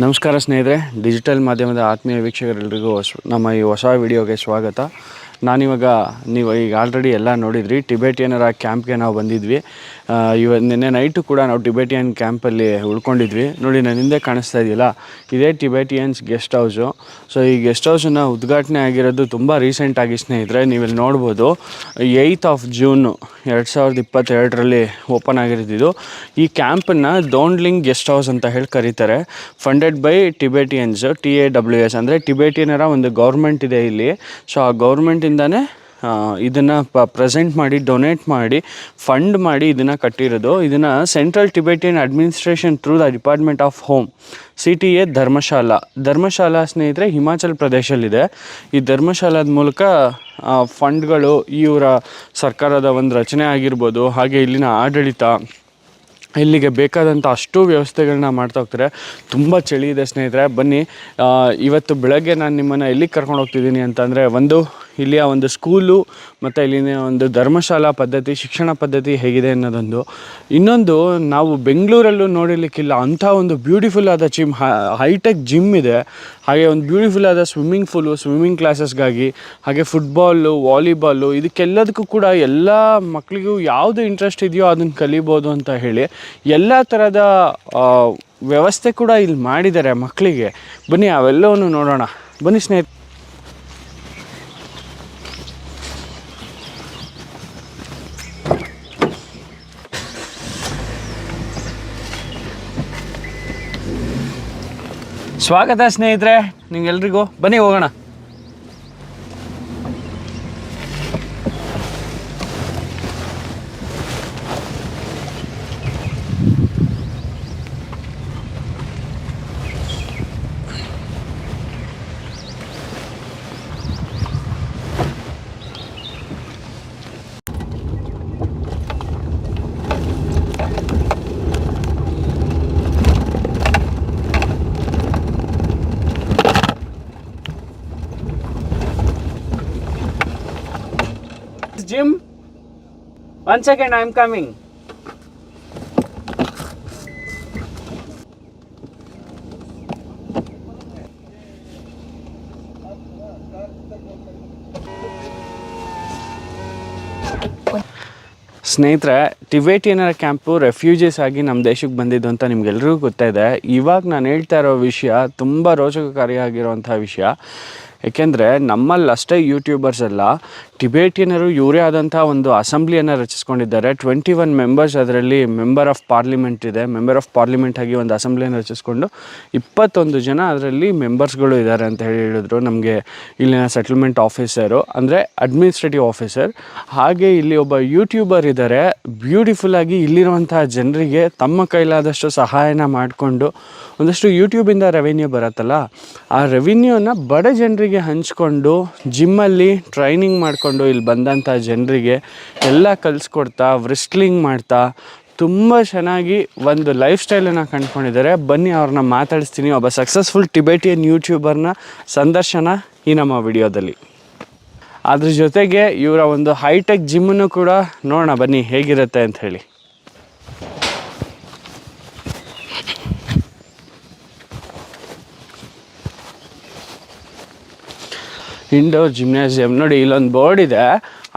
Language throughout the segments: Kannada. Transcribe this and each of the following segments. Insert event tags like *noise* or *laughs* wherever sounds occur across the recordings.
ನಮಸ್ಕಾರ ಸ್ನೇಹಿತರೆ ಡಿಜಿಟಲ್ ಮಾಧ್ಯಮದ ಆತ್ಮೀಯ ವೀಕ್ಷಕರೆಲ್ಲರಿಗೂ ನಮ್ಮ ಈ ಹೊಸ ವಿಡಿಯೋಗೆ ಸ್ವಾಗತ. ನಾನಿವಾಗ ನೀವು ಈಗ ಆಲ್ರೆಡಿ ಎಲ್ಲ ನೋಡಿದ್ರಿ. ಟಿಬೇಟಿಯನರ ಕ್ಯಾಂಪ್ಗೆ ನಾವು ಬಂದಿದ್ವಿ. ಇವ, ನಿನ್ನೆ ನೈಟು ಕೂಡ ನಾವು ಟಿಬೇಟಿಯನ್ ಕ್ಯಾಂಪಲ್ಲಿ ಉಳ್ಕೊಂಡಿದ್ವಿ. ನೋಡಿ, ನನ್ನ ಹಿಂದೆ ಕಾಣಿಸ್ತಾ ಇದೆಯಲ್ಲ? ಇದೇ ಟಿಬೇಟಿಯನ್ಸ್ ಗೆಸ್ಟ್ ಹೌಸು. ಸೊ, ಈ ಗೆಸ್ಟ್ ಹೌಸನ್ನು ಉದ್ಘಾಟನೆ ಆಗಿರೋದು ತುಂಬ ರೀಸೆಂಟಾಗಿ ಸ್ನೇಹಿತರೆ, ನೀವಿಲ್ಲಿ ನೋಡ್ಬೋದು. ಏಯ್ತ್ ಆಫ್ ಜೂನು ಎರಡು ಸಾವಿರದ ಇಪ್ಪತ್ತೆರಡರಲ್ಲಿ ಓಪನ್ ಆಗಿರ್ತಿದ್ದು ಈ ಕ್ಯಾಂಪನ್ನು ದೋಂಡ್ಲಿಂಗ್ ಗೆಸ್ಟ್ ಹೌಸ್ ಅಂತ ಹೇಳಿ ಕರೀತಾರೆ. Funded by Tibetans T A W S ಅಂದರೆ ಟಿಬೇಟಿಯನರ ಒಂದು ಗೌರ್ಮೆಂಟ್ ಇದೆ ಇಲ್ಲಿ. ಸೊ ಆ ಗೌರ್ಮೆಂಟಿಂದನೇ ಇದನ್ನು ಪ ಪ್ರೆಸೆಂಟ್ ಮಾಡಿ ಡೊನೇಟ್ ಮಾಡಿ ಫಂಡ್ ಮಾಡಿ ಇದನ್ನು ಕಟ್ಟಿರೋದು. ಇದನ್ನು central Tibetan administration through the department of home C T A Dharamshala. Dharamshala ಸ್ನೇಹಿತರೆ, ಹಿಮಾಚಲ್ ಪ್ರದೇಶಲ್ಲಿದೆ. ಈ ಧರ್ಮಶಾಲಾದ ಮೂಲಕ ಫಂಡ್ಗಳು ಇವರ ಸರ್ಕಾರದ ಒಂದು ರಚನೆ ಆಗಿರ್ಬೋದು, ಹಾಗೆ ಇಲ್ಲಿನ ಆಡಳಿತ, ಇಲ್ಲಿಗೆ ಬೇಕಾದಂಥ ಅಷ್ಟು ವ್ಯವಸ್ಥೆಗಳನ್ನ ಮಾಡ್ತಾ ಹೋಗ್ತಾರೆ. ತುಂಬ ಚಳಿ ಇದೆ ಸ್ನೇಹಿತರೆ. ಬನ್ನಿ ಇವತ್ತು ಬೆಳಗ್ಗೆ ನಾನು ನಿಮ್ಮನ್ನು ಎಲ್ಲಿಗೆ ಕರ್ಕೊಂಡು ಹೋಗ್ತಿದ್ದೀನಿ ಅಂತಂದರೆ, ಒಂದು ಇಲ್ಲಿಯ ಒಂದು ಸ್ಕೂಲು ಮತ್ತು ಇಲ್ಲಿನ ಒಂದು ಧರ್ಮಶಾಲಾ ಪದ್ಧತಿ, ಶಿಕ್ಷಣ ಪದ್ಧತಿ ಹೇಗಿದೆ ಅನ್ನೋದೊಂದು. ಇನ್ನೊಂದು, ನಾವು ಬೆಂಗಳೂರಲ್ಲೂ ನೋಡಲಿಕ್ಕಿಲ್ಲ, ಅಂಥ ಒಂದು ಬ್ಯೂಟಿಫುಲ್ ಆದ ಜಿಮ್ ಹೈಟೆಕ್ ಜಿಮ್ ಇದೆ. ಹಾಗೆ ಒಂದು ಬ್ಯೂಟಿಫುಲ್ ಆದ ಸ್ವಿಮ್ಮಿಂಗ್ ಫೂಲು ಸ್ವಿಮ್ಮಿಂಗ್ ಕ್ಲಾಸಸ್ಗಾಗಿ ಹಾಗೆ ಫುಟ್ಬಾಲು ವಾಲಿಬಾಲು ಇದಕ್ಕೆಲ್ಲದಕ್ಕೂ ಕೂಡ ಎಲ್ಲ ಮಕ್ಕಳಿಗೂ ಯಾವುದು ಇಂಟ್ರೆಸ್ಟ್ ಇದೆಯೋ ಅದನ್ನು ಕಲಿಬೋದು ಅಂತ ಹೇಳಿ, ಎಲ್ಲ ಥರದ ವ್ಯವಸ್ಥೆ ಕೂಡ ಇಲ್ಲಿ ಮಾಡಿದ್ದಾರೆ ಮಕ್ಕಳಿಗೆ ಬನ್ನಿ, ಅವೆಲ್ಲವನ್ನು ನೋಡೋಣ. ಬನ್ನಿ ಸ್ನೇಹಿತ ಸ್ವಾಗತ ಸ್ನೇಹಿತರೆ ನಿಮ್ಗೆಲ್ರಿಗೂ. ಬನ್ನಿ ಹೋಗೋಣ gym one second, I am coming. ಸ್ನೇಹಿತರೆ ಟಿಬೇಟಿಯನರ ಕ್ಯಾಂಪು ರೆಫ್ಯೂಜೀಸ್ ಆಗಿ ನಮ್ಮ ದೇಶಕ್ಕೆ ಬಂದಿದ್ದು ಅಂತ ನಿಮ್ಗೆಲ್ರಿಗೂ ಗೊತ್ತಾಯಿದೆ ಇವಾಗ ನಾನು ಹೇಳ್ತಾ ಇರೋ ವಿಷಯ ತುಂಬ ರೋಚಕಕಾರಿಯಾಗಿರುವಂಥ ವಿಷಯ ಏಕೆಂದರೆ ನಮ್ಮಲ್ಲಿ ಅಷ್ಟೇ ಯೂಟ್ಯೂಬರ್ಸ್ ಎಲ್ಲ ಟಿಬೇಟಿಯನರು ಇವರೇ ಆದಂಥ ಒಂದು ಅಸೆಂಬ್ಲಿಯನ್ನು ರಚಿಸ್ಕೊಂಡಿದ್ದಾರೆ. ಟ್ವೆಂಟಿ ಒನ್ ಮೆಂಬರ್ಸ್ ಅದರಲ್ಲಿ ಮೆಂಬರ್ ಆಫ್ ಪಾರ್ಲಿಮೆಂಟ್ ಇದೆ. ಮೆಂಬರ್ ಆಫ್ ಪಾರ್ಲಿಮೆಂಟ್ ಆಗಿ ಒಂದು ಅಸೆಂಬ್ಲಿಯನ್ನು ರಚಿಸ್ಕೊಂಡು ಇಪ್ಪತ್ತೊಂದು ಜನ ಅದರಲ್ಲಿ ಮೆಂಬರ್ಸ್ಗಳು ಇದ್ದಾರೆ ಅಂತ ಹೇಳಿ ಹೇಳಿದ್ರು ನಮಗೆ ಇಲ್ಲಿನ ಸೆಟಲ್ಮೆಂಟ್ ಆಫೀಸರು ಅಂದರೆ ಅಡ್ಮಿನಿಸ್ಟ್ರೇಟಿವ್ ಆಫೀಸರ್ ಹಾಗೆ ಇಲ್ಲಿ ಒಬ್ಬ ಯೂಟ್ಯೂಬರ್ ಇದ್ದಾರೆ. ಬ್ಯೂಟಿಫುಲ್ಲಾಗಿ ಇಲ್ಲಿರುವಂತಹ ಜನರಿಗೆ ತಮ್ಮ ಕೈಲಾದಷ್ಟು ಸಹಾಯನ ಮಾಡಿಕೊಂಡು ಒಂದಷ್ಟು ಯೂಟ್ಯೂಬಿಂದ ರೆವೆನ್ಯೂ ಬರುತ್ತಲ್ಲ, ಆ ರೆವಿನ್ಯೂನ ಬಡ ಜನರಿಗೆ ಹಂಚ್ಕೊಂಡು ಜಿಮ್ಮಲ್ಲಿ ಟ್ರೈನಿಂಗ್ ಮಾಡಿಕೊಂಡು ಇಲ್ಲಿ ಬಂದಂಥ ಜನರಿಗೆ ಎಲ್ಲ ಕಲಿಸ್ಕೊಡ್ತಾ ವ್ರಿಸ್ಟ್ಲಿಂಗ್ ಮಾಡ್ತಾ, ತುಂಬ ಚೆನ್ನಾಗಿ ಒಂದು ಲೈಫ್ ಸ್ಟೈಲನ್ನು ಕಂಡುಕೊಂಡಿದ್ದಾರೆ. ಬನ್ನಿ ಅವ್ರನ್ನ ಮಾತಾಡಿಸ್ತೀನಿ. ಒಬ್ಬ ಸಕ್ಸಸ್ಫುಲ್ ಟಿಬೇಟಿಯನ್ ಯೂಟ್ಯೂಬರ್ನ ಸಂದರ್ಶನ ಈ ನಮ್ಮ ವಿಡಿಯೋದಲ್ಲಿ. ಅದ್ರ ಜೊತೆಗೆ ಇವರ ಒಂದು ಹೈಟೆಕ್ ಜಿಮ್ಮನ್ನು ಕೂಡ ನೋಡೋಣ. ಬನ್ನಿ, ಹೇಗಿರುತ್ತೆ ಅಂತ ಹೇಳಿ. ಇಂಡೋರ್ ಜಿಮ್ನಾಸಿಯಂ ನೋಡಿ, ಇಲ್ಲೊಂದು ಬೋರ್ಡ್ ಇದೆ.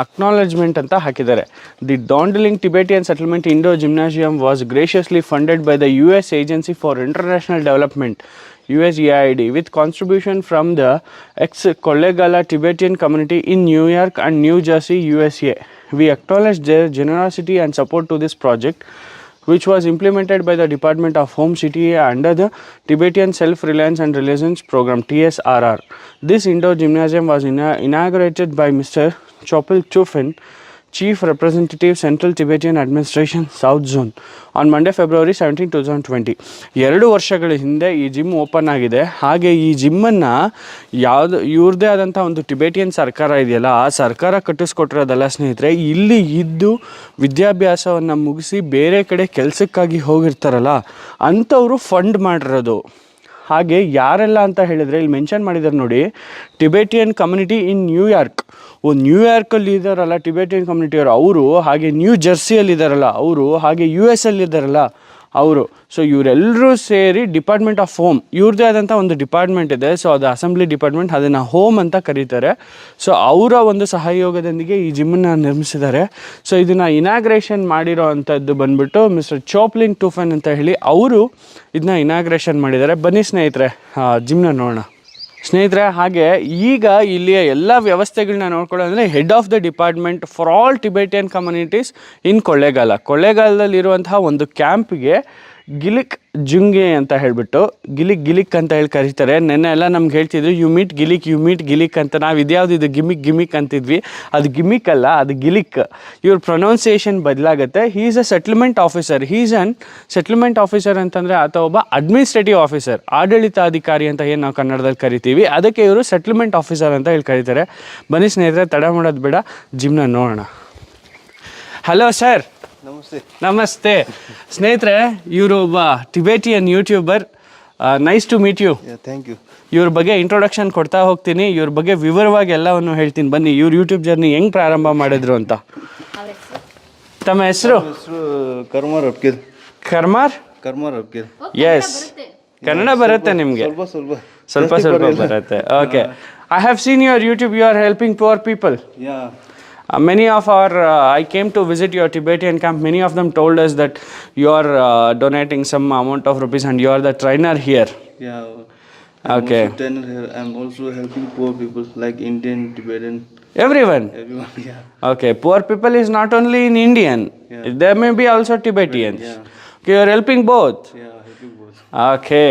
ಅಕ್ನಾಲಜ್ಮೆಂಟ್ ಅಂತ ಹಾಕಿದ್ದಾರೆ. The Dhondenling Tibetan settlement indoor gymnasium was graciously funded by the U S agency for international development U S A I D with contribution from the ex Kollegal Tibetan community in New York and New Jersey U S A we acknowledge the generosity and support to this project. Which was implemented by the Department of Home City under the Tibetan Self-Reliance and Relations Program TSRR. This indoor gymnasium was ina- inaugurated by Mr. Chopil Chufin, Chief Representative Central Tibetan Administration South Zone. On Monday, February 17, 2020. ಎರಡು ವರ್ಷಗಳ ಹಿಂದೆ ಈ ಜಿಮ್ ಓಪನ್ ಆಗಿದೆ. ಹಾಗೆ ಈ ಜಿಮ್ಮನ್ನು ಯಾವುದು ಇವ್ರದ್ದೇ ಆದಂಥ ಒಂದು ಟಿಬೇಟಿಯನ್ ಸರ್ಕಾರ ಇದೆಯಲ್ಲ ಆ ಸರ್ಕಾರ ಕಟ್ಟಿಸ್ಕೊಟ್ಟಿರೋದಲ್ಲ ಸ್ನೇಹಿತರೆ ಇಲ್ಲಿ ಇದ್ದು ವಿದ್ಯಾಭ್ಯಾಸವನ್ನು ಮುಗಿಸಿ ಬೇರೆ ಕಡೆ ಕೆಲಸಕ್ಕಾಗಿ ಹೋಗಿರ್ತಾರಲ್ಲ ಅಂಥವರು ಫಂಡ್ ಮಾಡಿರೋದು. ಹಾಗೆ ಯಾರೆಲ್ಲ ಅಂತ ಹೇಳಿದರೆ ಇಲ್ಲಿ ಮೆನ್ಷನ್ ಮಾಡಿದ್ದಾರೆ ನೋಡಿ Tibetan community in New York ಓ ನ್ಯೂಯಾರ್ಕಲ್ಲಿ ಇದ್ದಾರಲ್ಲ ಟಿಬೇಟಿಯನ್ ಕಮ್ಯುನಿಟಿಯವರು ಅವರು. ಹಾಗೆ ನ್ಯೂ ಜರ್ಸಿಯಲ್ಲಿ ಇದ್ದಾರಲ್ಲ. ಅವರು ಹಾಗೆ ಯು ಎಸ್ ಅಲ್ಲಿ ಇದ್ದಾರಲ್ಲ. ಅವರು. ಸೊ ಇವರೆಲ್ಲರೂ ಸೇರಿ ಡಿಪಾರ್ಟ್ಮೆಂಟ್ ಆಫ್ ಹೋಮ್ ಇವ್ರದ್ದೇ ಆದಂಥ ಒಂದು ಡಿಪಾರ್ಟ್ಮೆಂಟ್ ಇದೆ. ಸೊ ಅದು ಅಸೆಂಬ್ಲಿ ಡಿಪಾರ್ಟ್ಮೆಂಟ್ ಅದನ್ನು ಹೋಮ್ ಅಂತ ಕರೀತಾರೆ. ಸೊ ಅವರ ಒಂದು ಸಹಯೋಗದೊಂದಿಗೆ ಈ ಜಿಮ್ಮನ್ನು ನಿರ್ಮಿಸಿದ್ದಾರೆ. ಸೊ ಇದನ್ನು ಇನಾಗ್ರೇಷನ್ ಮಾಡಿರೋ ಅಂಥದ್ದು ಬಂದ್ಬಿಟ್ಟು ಮಿಸ್ಟರ್ ಚೋಪ್ಲಿಂಗ್ ಟೂಫನ್ ಅಂತ ಹೇಳಿ ಅವರು ಇದನ್ನ ಇನಾಗ್ರೇಷನ್ ಮಾಡಿದ್ದಾರೆ. ಬನ್ನಿ ಸ್ನೇಹಿತರೆ ಜಿಮ್ನ ನೋಡೋಣ. ಸ್ನೇಹಿತರೆ, ಹಾಗೆ ಈಗ ಇಲ್ಲಿಯ ಎಲ್ಲ ವ್ಯವಸ್ಥೆಗಳನ್ನ ನೋಡ್ಕೊಳ್ಳೋದಂದರೆ head of the department for all Tibetan communities in Kollegal ಕೊಳ್ಳೇಗಾಲದಲ್ಲಿರುವಂತಹ ಒಂದು ಕ್ಯಾಂಪ್ಗೆ ಗಿಲಿಕ್ ಜುಂಗೆ ಅಂತ ಹೇಳಿಬಿಟ್ಟು, ಗಿಲಿಕ್ ಗಿಲಿಕ್ ಅಂತ ಹೇಳಿ ಕರೀತಾರೆ. ನೆನ್ನೆ ಎಲ್ಲ ನಮ್ಗೆ ಹೇಳ್ತಿದ್ರು you meet Gelek you meet Gelek ಅಂತ. ನಾವು ಇದ್ಯಾವ್ದು ಇದು ಗಿಮಿಕ್ ಗಿಮಿಕ್ ಅಂತಿದ್ವಿ. ಅದು ಗಿಮಿಕ್ ಅಲ್ಲ, ಅದು ಗಿಲಿಕ್. ಇವ್ರ pronunciation ಬದಲಾಗುತ್ತೆ. He is a settlement officer he's an settlement officer ಅಂತಂದರೆ ಆತ ಒಬ್ಬ ಅಡ್ಮಿನಿಸ್ಟ್ರೇಟಿವ್ ಆಫೀಸರ್ ಆಡಳಿತಾಧಿಕಾರಿ ಅಂತ ಏನು ನಾವು ಕನ್ನಡದಲ್ಲಿ ಕರಿತೀವಿ. ಅದಕ್ಕೆ ಇವರು ಸೆಟ್ಲ್ಮೆಂಟ್ ಆಫೀಸರ್ ಅಂತ ಹೇಳಿ ಕರೀತಾರೆ. ಬನ್ನಿ ಸ್ನೇಹಿತರೆ, ತಡ ಮಾಡೋದು ಬೇಡ ಜಿಮ್ನ ನೋಡೋಣ. ಹಲೋ ಸರ್ ನಮಸ್ತೆ. ನಮಸ್ತೆ. ಸ್ನೇಹಿತರೆ ಇವರು ಒಬ್ಬ Tibetan YouTuber. Nice to meet you thank you ಇವ್ರ ಬಗ್ಗೆ ಇಂಟ್ರೊಡಕ್ಷನ್ ಕೊಡ್ತಾ ಹೋಗ್ತೀನಿ. ಇವ್ರ ಬಗ್ಗೆ ವಿವರವಾಗಿ ಎಲ್ಲವನ್ನು ಹೇಳ್ತೀನಿ. ಬನ್ನಿ ಇವ್ರ ಯೂಟ್ಯೂಬ್ ಜರ್ನಿ ಹೆಂಗ್ ಪ್ರಾರಂಭ ಮಾಡಿದ್ರು ಅಂತ. ತಮ್ಮ ಹೆಸರು? ಹೆಸರು? ಕರ್ಮರ್ ಅಪ್ಕಿಲ್ ಕರ್ಮಾರ್? ಕರ್ಮಾರ್ ಅಪ್ಕಿಲ್ ಎಸ್ ಕನ್ನಡ ಬರುತ್ತೆ. ನಿಮಗೆ? ಸ್ವಲ್ಪ ಸ್ವಲ್ಪ. ಸ್ವಲ್ಪ ಸ್ವಲ್ಪ ಬರುತ್ತೆ. Okay I have seen your YouTube you are helping poor people yeah Uh, many of our, uh, I came to visit your Tibetan camp. Many of them told us that you are uh, donating some amount of rupees and you are the trainer here. Yeah Okay. trainer here i'm also helping poor people like indian tibetan Everyone. everyone *laughs* yeah Okay, poor people is not only in Indian, yeah. there may be also Tibetans. Yeah. Okay, you are helping both. yeah helping both okay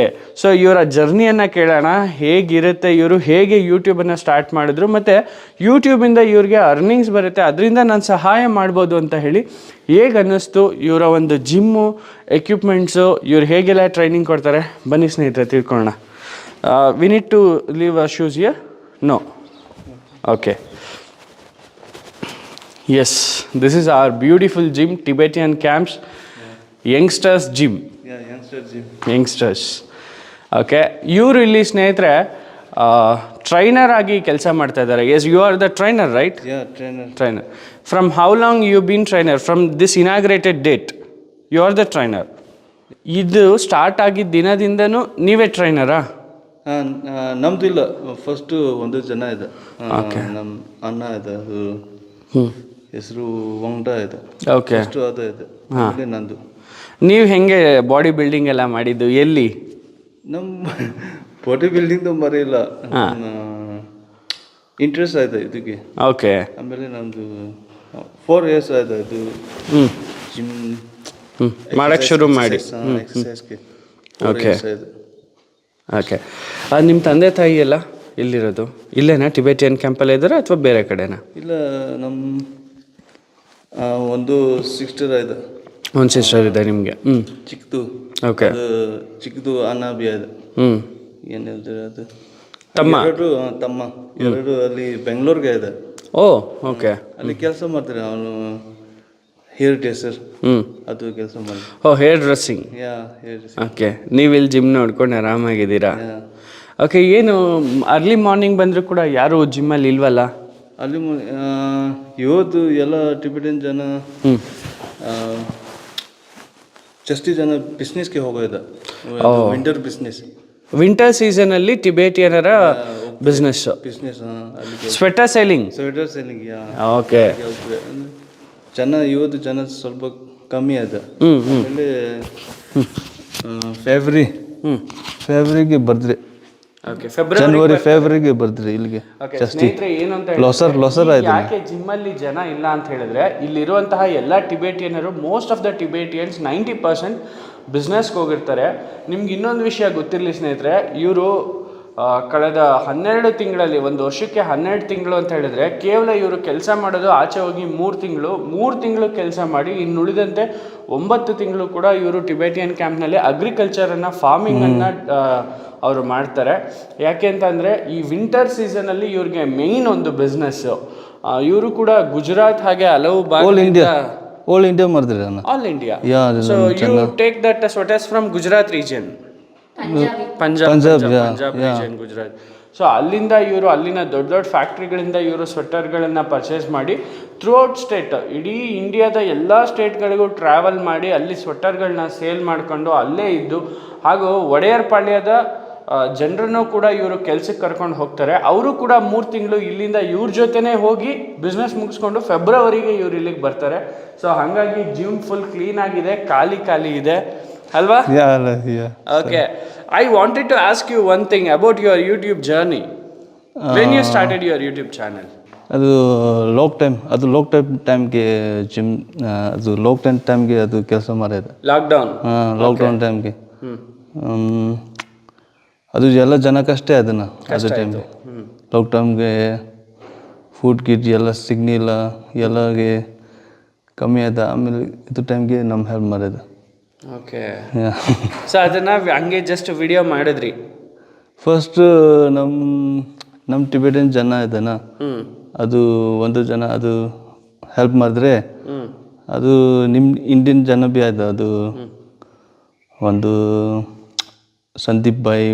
so ಇವರ ಜರ್ನಿಯನ್ನು ಕೇಳೋಣ. ಹೇಗಿರುತ್ತೆ, ಇವರು ಹೇಗೆ ಯೂಟ್ಯೂಬನ್ನು ಸ್ಟಾರ್ಟ್ ಮಾಡಿದ್ರು, ಮತ್ತು ಯೂಟ್ಯೂಬಿಂದ ಇವ್ರಿಗೆ ಅರ್ನಿಂಗ್ಸ್ ಬರುತ್ತೆ, ಅದರಿಂದ ನಾನು ಸಹಾಯ ಮಾಡ್ಬೋದು ಅಂತ ಹೇಳಿ ಹೇಗೆ ಅನ್ನಿಸ್ತು ಇವರ ಒಂದು ಜಿಮ್ಮು ಎಕ್ವಿಪ್ಮೆಂಟ್ಸು ಇವ್ರು ಹೇಗೆಲ್ಲ ಟ್ರೈನಿಂಗ್ ಕೊಡ್ತಾರೆ? ಬನ್ನಿ ಸ್ನೇಹಿತರೆ, ತಿಳ್ಕೊಳ್ಳೋಣ. We need to leave a shoes you know okay yes this is our beautiful gym Tibetan camps youngsters gym youngsters okay ಇವರು ಇಲ್ಲಿ ಸ್ನೇಹಿತರೆ ಟ್ರೈನರ್ ಆಗಿ ಕೆಲಸ ಮಾಡ್ತಾ ಇದ್ದಾರೆ. Yes you are the trainer right trainer. Trainer from how long you been trainer from this inaugurated date you are the trainer ಇದು ಸ್ಟಾರ್ಟ್ ಆಗಿದ್ದ ದಿನದಿಂದನೂ ನೀವೇ ಟ್ರೈನರಾ ನಮ್ದು ಇಲ್ಲ. ಫಸ್ಟ್ ಒಂದು ಜನ ಇದೆ. ನಮ್ಮ ಅಣ್ಣ ಇದೆ ಹೆಸರು ವಂಗ್ಟ ಇದೆ. ಓಕೆ ಅದು ಇದೆ. ನಂದು. ನೀವು ಹೆಂಗೆ ಬಾಡಿ ಬಿಲ್ಡಿಂಗ್ ಎಲ್ಲ ಮಾಡಿದ್ದು? ಎಲ್ಲಿ? ನಮ್ಮ ಬಾಡಿ ಬಿಲ್ಡಿಂಗ್ದು ಮರೆಯಿಲ್ಲ ಇಂಟ್ರೆಸ್ಟ್ ಆಯ್ತು ಇದಕ್ಕೆ ಓಕೆ ಆಮೇಲೆ ನಮ್ಮದು ಫೋರ್ ಇಯರ್ಸ್ ಆಯ್ತು ಇದು ಹ್ಞೂ ಜಿಮ್ ಹ್ಞೂ ಮಾಡೋಕ್ಕೆ ಶುರು ಮಾಡಿ. ಓಕೆ. ಓಕೆ ನಿಮ್ಮ ತಂದೆ ತಾಯಿ ಎಲ್ಲ ಇಲ್ಲಿರೋದು ಇಲ್ಲೇನಾ? ಟಿಬೆಟಿಯನ್ ಕ್ಯಾಂಪಲ್ಲಿ ಇದ್ದಾರೆ ಅಥವಾ ಬೇರೆ ಕಡೆನಾ? ಇಲ್ಲ ನಮ್ಮ ಒಂದು ಸಿಕ್ಸ್ಟರ್ ಇದೆ ಒಂದು ಸಿಸ್ಟರ್ ಇದೆ ನಿಮಗೆ. ಹ್ಞೂ ಚಿಕ್ಕದು ಓಕೆ ಅದು ಚಿಕ್ಕದು ಅನ್ನ ಬಿ ಇದೆ ಹ್ಞೂ ಏನು ಹೇಳ್ತಾರೆ ಅದು? ತಮ್ಮ? ಎರಡು ಆ, ತಮ್ಮ. ಎರಡು ಅಲ್ಲಿ ಬೆಂಗಳೂರಿಗೆ ಇದೆ. Oh okay. ಅಲ್ಲಿ ಕೆಲಸ ಮಾಡ್ತಾರೆ ಅವನು? ಹೇರ್ ಟೇಸರ್. ಹ್ಞೂ ಅದು ಕೆಲಸ ಮಾಡಿ. ಓ hair dressing. Yeah hair okay. ನೀವು ಇಲ್ಲಿ ಜಿಮ್ ನೋಡ್ಕೊಂಡು ಆರಾಮಾಗಿದ್ದೀರಾ? ಯಾ. ಓಕೆ ಏನು ಅರ್ಲಿ ಮಾರ್ನಿಂಗ್ ಬಂದರೂ ಕೂಡ ಯಾರು ಜಿಮ್ಮಲ್ಲಿ ಇಲ್ವಲ್ಲ? ಅಲ್ಲಿ ಮು- ಆ, ಇವತ್ತು ಎಲ್ಲ ಟಿಬೆಟನ್ ಜನ ಹ್ಞೂ ಜಾಸ್ತಿ ಜನ ಬಿಸ್ನೆಸ್ಗೆ ಹೋಗೋದು. ವಿಂಟರ್ ಬಿಸ್ನೆಸ್ ವಿಂಟರ್ ಸೀಸನಲ್ಲಿ ಟಿಬೇಟಿಯನರ ಏನಾರ ಬಿಸ್ನೆಸ್ ಅಲ್ಲಿಗೆ. Sweater selling sweater selling yeah. Okay ಜನ ಇವತ್ತು ಜನ ಸ್ವಲ್ಪ ಕಮ್ಮಿ ಅದ. ಆಮೇಲೆ ಫೆಬ್ರಿ ಹ್ಞೂ ಫೆಬ್ರಿಗೆ ಬರ್ದ್ರಿ ಜನವರಿ ಫೆಬ್ರವರಿಗೆ ಬರ್ತೀರಿ ಇಲ್ಲಿಗೆ. ಜಾಸ್ತಿ ಸ್ನೇಹಿತರೆ ಏನು ಅಂತ ಲೊಸರ್ ಲೊಸರ್ ಆಯ್ತು ಯಾಕೆ ಜಿಮ್ಮಲ್ಲಿ ಜನ ಇಲ್ಲ ಅಂತ ಹೇಳಿದ್ರೆ ಇಲ್ಲಿರುವಂತಹ ಎಲ್ಲ ಟಿಬೇಟಿಯನ್ನರು most of the Tibetans ninety percent ಬಿಸ್ನೆಸ್ಗೆ ಹೋಗಿರ್ತಾರೆ. ನಿಮ್ಗೆ ಇನ್ನೊಂದು ವಿಷಯ ಗೊತ್ತಿರಲಿ ಸ್ನೇಹಿತರೆ ಇವರು ಕಳೆದ ಹನ್ನೆರಡು ತಿಂಗಳಲ್ಲಿ ಒಂದು ವರ್ಷಕ್ಕೆ ಹನ್ನೆರಡು ತಿಂಗಳು ಅಂತ ಹೇಳಿದ್ರೆ ಕೇವಲ ಇವರು ಕೆಲಸ ಮಾಡೋದು ಆಚೆ ಹೋಗಿ ಮೂರು ತಿಂಗಳು ಮೂರು ತಿಂಗಳು ಕೆಲಸ ಮಾಡಿ ಇನ್ನು ಉಳಿದಂತೆ ಒಂಬತ್ತು ತಿಂಗಳು ಕೂಡ ಇವರು ಟಿಬೇಟಿಯನ್ ಕ್ಯಾಂಪ್ನಲ್ಲಿ ಅಗ್ರಿಕಲ್ಚರನ್ನು ಫಾರ್ಮಿಂಗನ್ನು ಅವರು ಮಾಡ್ತಾರೆ. ಯಾಕೆ ಅಂತಂದರೆ ಈ ವಿಂಟರ್ ಸೀಸನಲ್ಲಿ ಇವ್ರಿಗೆ ಮೇಯ್ನ್ ಒಂದು ಬಿಸ್ನೆಸ್ಸು ಇವರು ಕೂಡ ಗುಜರಾತ್ ಹಾಗೆ ಹಲವು ಇಂಡಿಯಾ ಓಲ್ ಇಂಡಿಯಾ ಮಾಡಿದ್ರಿ all India so you take that sweaters from Gujarat region Punjab Punjab. Region Gujarat. So ಅಲ್ಲಿಂದ ಇವರು ಅಲ್ಲಿನ ದೊಡ್ಡ ದೊಡ್ಡ ಫ್ಯಾಕ್ಟ್ರಿಗಳಿಂದ ಇವರು ಸ್ವೆಟರ್ಗಳನ್ನು ಪರ್ಚೇಸ್ ಮಾಡಿ ಥ್ರೂಔಟ್ ಸ್ಟೇಟ್ ಇಡೀ ಇಂಡಿಯಾದ ಎಲ್ಲ ಸ್ಟೇಟ್ಗಳಿಗೂ ಟ್ರಾವೆಲ್ ಮಾಡಿ ಅಲ್ಲಿ ಸ್ವೆಟರ್ಗಳನ್ನ ಸೇಲ್ ಮಾಡಿಕೊಂಡು ಅಲ್ಲೇ ಇದ್ದು ಹಾಗೂ ಒಡೆಯರ್ ಪಾಳ್ಯದ ಜನರನ್ನು ಕೂಡ ಇವರು ಕೆಲಸಕ್ಕೆ ಕರ್ಕೊಂಡು ಹೋಗ್ತಾರೆ. ಅವರು ಕೂಡ ಮೂರು ತಿಂಗಳು ಇಲ್ಲಿಂದ ಇವ್ರ ಜೊತೆನೇ ಹೋಗಿ ಬಿಸ್ನೆಸ್ ಮುಗಿಸ್ಕೊಂಡು ಫೆಬ್ರವರಿಗೆ ಇವ್ರು ಇಲ್ಲಿಗೆ ಬರ್ತಾರೆ. ಸೊ ಹಾಗಾಗಿ ಜಿಮ್ ಫುಲ್ ಕ್ಲೀನ್ ಆಗಿದೆ ಖಾಲಿ ಖಾಲಿ ಇದೆ. ಅಲ್ವಾ. Okay I wanted to ask you one thing about your YouTube journey when you started your YouTube channel ಅದು ಲಾಕ್ ಟೈಮ್ ಅದು ಲಾಕ್ ಟೈಮ್ ಟೈಮ್ಗೆ ಜಿಮ್ ಅದು ಲಾಕ್ ಟೈಮ್ ಟೈಮ್ಗೆ ಅದು ಕೆಲಸ ಮಾಡಿದೆ. ಲಾಕ್ಡೌನ್ ಹಾಂ ಲಾಕ್ಡೌನ್ ಟೈಮ್ಗೆ ಅದು ಎಲ್ಲ ಜನಕ್ಕಷ್ಟೇ ಅದನ್ನು ಅದು ಟೈಮ್ಗೆ ಲಾಕ್ ಟೈಮ್ಗೆ ಫುಡ್ ಕಿಟ್ ಎಲ್ಲ ಸಿಗ್ನಿಲ್ಲ ಎಲ್ಲಗೆ ಕಮ್ಮಿ ಆಯ್ತು ಆಮೇಲೆ ಇದು ಟೈಮ್ಗೆ ನಮ್ಮ ಹೆಲ್ಪ್ ಮಾಡಿದೆ. ಓಕೆ ಸೊ ಅದನ್ನು ಹಂಗೆ ಜಸ್ಟ್ ವಿಡಿಯೋ ಮಾಡಿದ್ರಿ. ಫಸ್ಟ್ ನಮ್ಮ ನಮ್ಮ ಟಿಬೆಟನ್ ಜನ ಇದನ್ನ ಅದು ಒಂದು ಜನ ಅದು ಹೆಲ್ಪ್ ಮಾಡಿದ್ರೆ ಅದು ನಿಮ್ಮ ಇಂಡಿಯನ್ ಜನ ಬಿ ಆಯ್ತು ಅದು. ಒಂದು ಸಂದೀಪ್ ಬಾಯಿ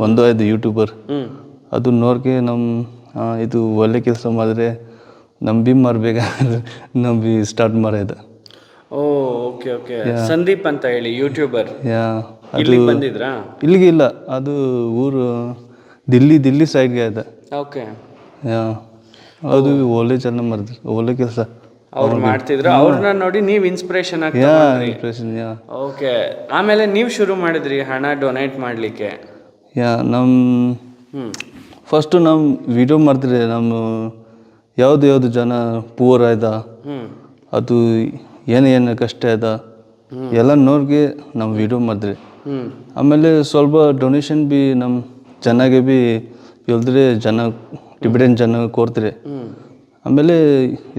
ಒಂದು ಆಯ್ತು ಯೂಟ್ಯೂಬರ್ ಅದು ನೋಡ್ಕೆ ನಮ್ಮ ಇದು ಒಳ್ಳೆ ಕೆಲಸ ಮಾಡಿದ್ರೆ ನಂಬಿ ಮಾರ್ಬೇಕಾದ್ರೆ *laughs* ನಂಬಿ ಸ್ಟಾರ್ಟ್ ಮಾಡಿದೆ. ಓ ಓಕೆ ಓಕೆ. ಸಂದೀಪ್ ಅಂತ ಹೇಳಿ ಯೂಟ್ಯೂಬರ್ ಯಾ ಇಲ್ಲಿ ಬಂದಿದ್ರಾ? ಇಲ್ಲಿಗೆ ಇಲ್ಲ ಅದು ಊರು ದಿಲ್ಲಿ ದಿಲ್ಲಿ ಸೈಡ್ಗೆ ಇದೆ. ಓಕೆ. ಯಾ ಅದು ಒಳ್ಳೆ ಜನ ಮಾಡಿದ್ರು ಒಳ್ಳೆ ಕೆಲಸ. ಅವ್ರು ಮಾಡ್ತಿದ್ರು. ಅವ್ರನ್ನ ನೋಡಿ ನೀವು ಇನ್ಸ್ಪಿರೇಷನ್ ಆಗ್ತಾ ಯಾ ಇಂಪ್ರೆಷನ್ ಯಾ ಓಕೆ. ಆಮೇಲೆ ನೀವು ಶುರು ಮಾಡಿದ್ರಿ ಹಣ ಡೊನೇಟ್ ಮಾಡಲಿಕ್ಕೆ? ಯಾ ನಮ್ಮ ಫಸ್ಟು ನಮ್ಮ ವಿಡಿಯೋ ಮಾಡ್ತೀರಿ ನಮ್ಮ ಯಾವ್ದು ಯಾವ್ದು ಜನ ಪೂರ್ ಆಯ್ತಾ ಅದು ಏನು ಏನು ಕಷ್ಟ ಅದ? ಎಲ್ಲ ನೋಡ್ಗೆ ನಮ್ಮ ವಿಡಿಯೋ ಮಾಡಿದ್ರಿ ಆಮೇಲೆ ಸ್ವಲ್ಪ ಡೊನೇಷನ್ ಬಿ ನಮ್ಮ ಜನಗೆ ಬಿ ಇಲ್ದ್ರೆ ಜನ ಟಿಬಿಟನ್ ಜನ ಕೊಡ್ತೀರಿ. ಆಮೇಲೆ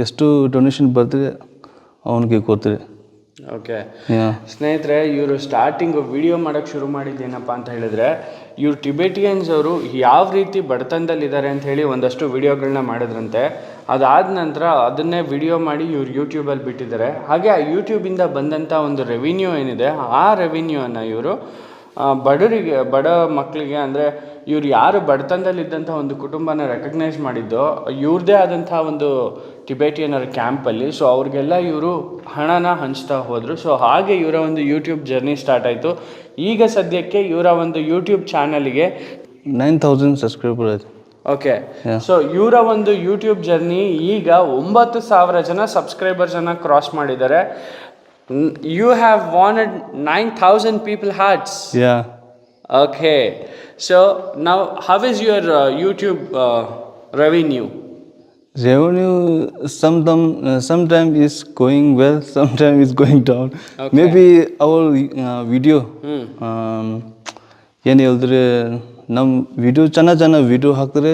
ಎಷ್ಟು ಡೊನೇಷನ್ ಬರ್ತೀರಿ ಅವನಿಗೆ ಕೊಡ್ತೀರಿ. ಓಕೆ ಸ್ನೇಹಿತರೆ ಇವರು ಸ್ಟಾರ್ಟಿಂಗ್ ವಿಡಿಯೋ ಮಾಡೋಕ್ಕೆ ಶುರು ಮಾಡಿದ್ದೇನಪ್ಪ ಅಂತ ಹೇಳಿದ್ರೆ ಇವರು ಟಿಬೆಟಿಯನ್ಸ್ ಅವರು ಯಾವ ರೀತಿ ಬಡತನದಲ್ಲಿದ್ದಾರೆ ಅಂತ ಹೇಳಿ ಒಂದಷ್ಟು ವಿಡಿಯೋಗಳನ್ನ ಮಾಡಿದ್ರಂತೆ. ಅದಾದ ನಂತರ ಅದನ್ನೇ ವಿಡಿಯೋ ಮಾಡಿ ಇವ್ರು ಯೂಟ್ಯೂಬಲ್ಲಿ ಬಿಟ್ಟಿದ್ದಾರೆ. ಹಾಗೆ ಆ ಯೂಟ್ಯೂಬಿಂದ ಬಂದಂಥ ಒಂದು ರೆವಿನ್ಯೂ ಏನಿದೆ, ಆ ರೆವಿನ್ಯೂವನ್ನು ಇವರು ಬಡವರಿಗೆ, ಬಡ ಮಕ್ಕಳಿಗೆ ಅಂದರೆ ಇವ್ರು ಯಾರು ಬಡತನದಲ್ಲಿದ್ದಂಥ ಒಂದು ಕುಟುಂಬನ ರೆಕಗ್ನೈಸ್ ಮಾಡಿದ್ದೋ ಇವ್ರದ್ದೇ ಆದಂಥ ಒಂದು ಟಿಬೇಟಿಯನ್ನರ ಕ್ಯಾಂಪಲ್ಲಿ ಸೊ ಅವ್ರಿಗೆಲ್ಲ ಇವರು ಹಣನ ಹಂಚ್ತಾ ಹೋದರು. ಸೊ ಹಾಗೆ ಇವರ ಒಂದು ಯೂಟ್ಯೂಬ್ ಜರ್ನಿ ಸ್ಟಾರ್ಟ್ ಆಯಿತು. ಈಗ ಸದ್ಯಕ್ಕೆ ಇವರ ಒಂದು ಯೂಟ್ಯೂಬ್ ಚಾನಲ್ಗೆ ನೈನ್ ತೌಸಂಡ್ ಸಬ್ಸ್ಕ್ರೈಬರ್ ಆಯ್ತು ಓಕೆ ಸೊ ಇವರ ಒಂದು ಯೂಟ್ಯೂಬ್ ಜರ್ನಿ ಈಗ ಒಂಬತ್ತು ಸಾವಿರ ಜನ ಸಬ್ಸ್ಕ್ರೈಬರ್ಸನ್ನು ಕ್ರಾಸ್ ಮಾಡಿದ್ದಾರೆ. You have wanted nine thousand people hearts okay so ನಾವ್ how is your YouTube revenue revenue? Some sometime uh, sometime is going well, *laughs* sometime is going down. Maybe our uh, video um, ಏನು ಹೇಳಿದ್ರೆ ನಮ್ಮ ವಿಡಿಯೋ ಚೆನ್ನಾಗಿ ಜನ ವಿಡಿಯೋ ಹಾಕಿದ್ರೆ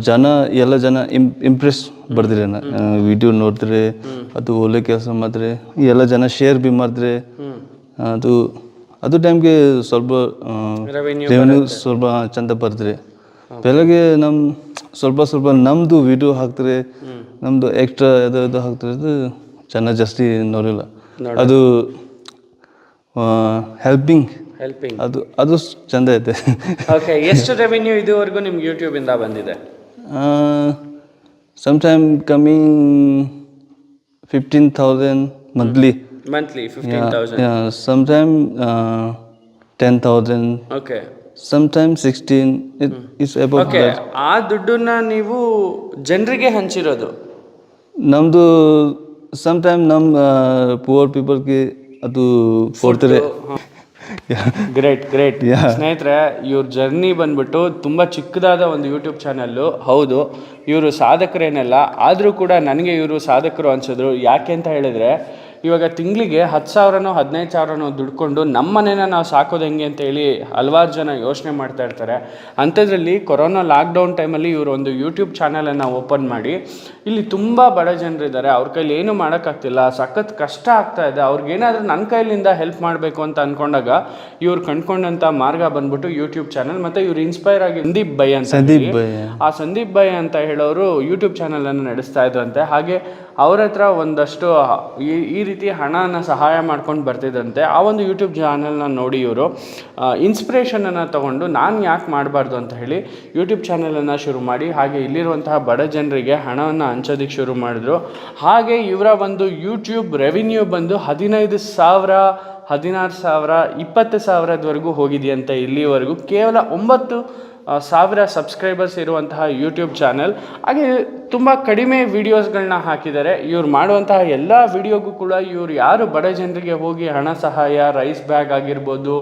ಜನ ಎಲ್ಲ ಜನ ಇಂ ಇಂಪ್ರೆಸ್ ಬರ್ದಿರ ವಿಡಿಯೋ ನೋಡಿದ್ರೆ ಅದು ಒಳ್ಳೆ ಕೆಲಸ ಮಾಡಿದ್ರೆ ಎಲ್ಲ ಜನ ಶೇರ್ ಬಿ ಮಾಡಿದ್ರೆ ಅದು ಅದು ಟೈಮ್ಗೆ ಸ್ವಲ್ಪ ರೆವೆನ್ಯೂ ಸ್ವಲ್ಪ ಚಂದ ಬರ್ತಾರೆ ಬೆಳಗ್ಗೆ ನಮ್ಮ ಸ್ವಲ್ಪ ಸ್ವಲ್ಪ ನಮ್ಮದು ವಿಡಿಯೋ ಹಾಕ್ತಾರೆ ನಮ್ಮದು ಎಕ್ಸ್ಟ್ರಾ ಅದು ಇದು ಹಾಕ್ತಾರೆ ಅದು ಚೆನ್ನಾಗಿ ಜಾಸ್ತಿ ನೋಡಿಲ್ಲ. ಅದು ಹೆಲ್ಪಿಂಗ್ Helping. ಅದು ಅದು ಚಂದ ಐತೆ. ಓಕೆ ಎಷ್ಟು ರೆವಿನ್ಯೂ ಇದುವರೆಗೂ ನಿಮ್ಗೆ ಯೂಟ್ಯೂಬಿಂದ ಬಂದಿದೆ? Some time coming fifteen thousand monthly monthly fifteen thousand some time ten thousand okay some time sixteen it's about okay ಆ ದುಡ್ಡನ್ನ ನೀವು ಜನರಿಗೆ ಹಂಚಿರೋದು? ನಮ್ಮದು ಸಮ್ ಟೈಮ್ ನಮ್ಮ ಪುವರ್ ಪೀಪಲ್ಗೆ ಅದು ಕೊಡ್ತಾರೆ. Great great. ಸ್ನೇಹಿತರೆ ಇವ್ರ ಜರ್ನಿ ಬಂದ್ಬಿಟ್ಟು ತುಂಬ ಚಿಕ್ಕದಾದ ಒಂದು ಯೂಟ್ಯೂಬ್ ಚಾನಲ್ಲು ಹೌದು ಇವರು ಸಾಧಕರೇನಲ್ಲ ಆದರೂ ಕೂಡ ನನಗೆ ಇವರು ಸಾಧಕರು ಅನಿಸಿದ್ರು. ಯಾಕೆ ಅಂತ ಹೇಳಿದ್ರೆ ಇವಾಗ ತಿಂಗಳಿಗೆ ಹತ್ತು ಸಾವಿರನೋ ಹದಿನೈದು ಸಾವಿರನೋ ದುಡ್ಕೊಂಡು ನಮ್ಮ ಮನೇನ ನಾವು ಸಾಕೋದು ಹೆಂಗೆ ಅಂತ ಹೇಳಿ ಹಲವಾರು ಜನ ಯೋಚನೆ ಮಾಡ್ತಾ ಇರ್ತಾರೆ. ಅಂಥದ್ರಲ್ಲಿ ಕೊರೋನಾ ಲಾಕ್ಡೌನ್ ಟೈಮಲ್ಲಿ ಇವರು ಒಂದು ಯೂಟ್ಯೂಬ್ ಚಾನಲನ್ನು ಓಪನ್ ಮಾಡಿ ಇಲ್ಲಿ ತುಂಬ ಬಡ ಜನರಿದ್ದಾರೆ ಅವ್ರ ಕೈಲಿ ಏನೂ ಮಾಡೋಕ್ಕಾಗ್ತಿಲ್ಲ. ಸಖತ್ ಕಷ್ಟ ಆಗ್ತಾ ಇದೆ. ಅವ್ರಿಗೇನಾದ್ರೂ ನನ್ನ ಕೈಲಿಂದ ಹೆಲ್ಪ್ ಮಾಡಬೇಕು ಅಂತ ಅಂದ್ಕೊಂಡಾಗ ಇವ್ರು ಕಂಡ್ಕೊಂಡಂಥ ಮಾರ್ಗ ಬಂದ್ಬಿಟ್ಟು ಯೂಟ್ಯೂಬ್ ಚಾನಲ್ ಮತ್ತು ಇವ್ರು ಇನ್ಸ್ಪೈರ್ ಆಗಿ ಸಂದೀಪ್ ಬೈ ಅಂತ ಸಂದೀಪ್ ಬೈ. ಆ ಸಂದೀಪ್ ಬೈ ಅಂತ ಹೇಳೋರು ಯೂಟ್ಯೂಬ್ ಚಾನಲನ್ನು ನಡೆಸ್ತಾ ಇದ್ರಂತೆ. ಹಾಗೆ ಅವ್ರ ಹತ್ರ ಒಂದಷ್ಟು ಈ ಈ ರೀತಿ ಹಣನ ಸಹಾಯ ಮಾಡ್ಕೊಂಡು ಬರ್ತಿದ್ದಂತೆ ಆ ಒಂದು ಯೂಟ್ಯೂಬ್ ಚಾನಲ್ನ ನೋಡಿ ಇವರು. ಇನ್ಸ್ಪಿರೇಷನನ್ನು ತಗೊಂಡು ನಾನು ಯಾಕೆ ಮಾಡಬಾರ್ದು ಅಂತ ಹೇಳಿ ಯೂಟ್ಯೂಬ್ ಚಾನಲನ್ನು ಶುರು ಮಾಡಿ, ಹಾಗೆ ಇಲ್ಲಿರುವಂತಹ ಬಡ ಜನರಿಗೆ ಹಣವನ್ನು ಹಂಚೋದಕ್ಕೆ ಶುರು ಮಾಡಿದ್ರು. ಹಾಗೆ ಇವರ ಒಂದು ಯೂಟ್ಯೂಬ್ ರೆವಿನ್ಯೂ ಬಂದು ಹದಿನೈದು ಸಾವಿರ, ಹದಿನಾರು ಸಾವಿರ, ಇಪ್ಪತ್ತು ಸಾವಿರದವರೆಗೂ ಹೋಗಿದೆಯಂತೆ ಇಲ್ಲಿವರೆಗೂ ಕೇವಲ ಒಂಬತ್ತು ಸಾವಿರ ಸಬ್ಸ್ಕ್ರೈಬರ್ಸ್ ಇರುವಂತಹ ಯೂಟ್ಯೂಬ್ ಚಾನಲ್ ಹಾಗೆ ತುಂಬ ಕಡಿಮೆ ವೀಡಿಯೋಸ್ಗಳನ್ನ ಹಾಕಿದ್ದಾರೆ. ಇವ್ರು ಮಾಡುವಂತಹ ಎಲ್ಲ ವಿಡಿಯೋಗೂ ಕೂಡ ಇವ್ರು ಯಾರು ಬಡ ಜನರಿಗೆ ಹೋಗಿ ಹಣ ಸಹಾಯ ರೈಸ್ ಬ್ಯಾಗ್ ಆಗಿರ್ಬೋದು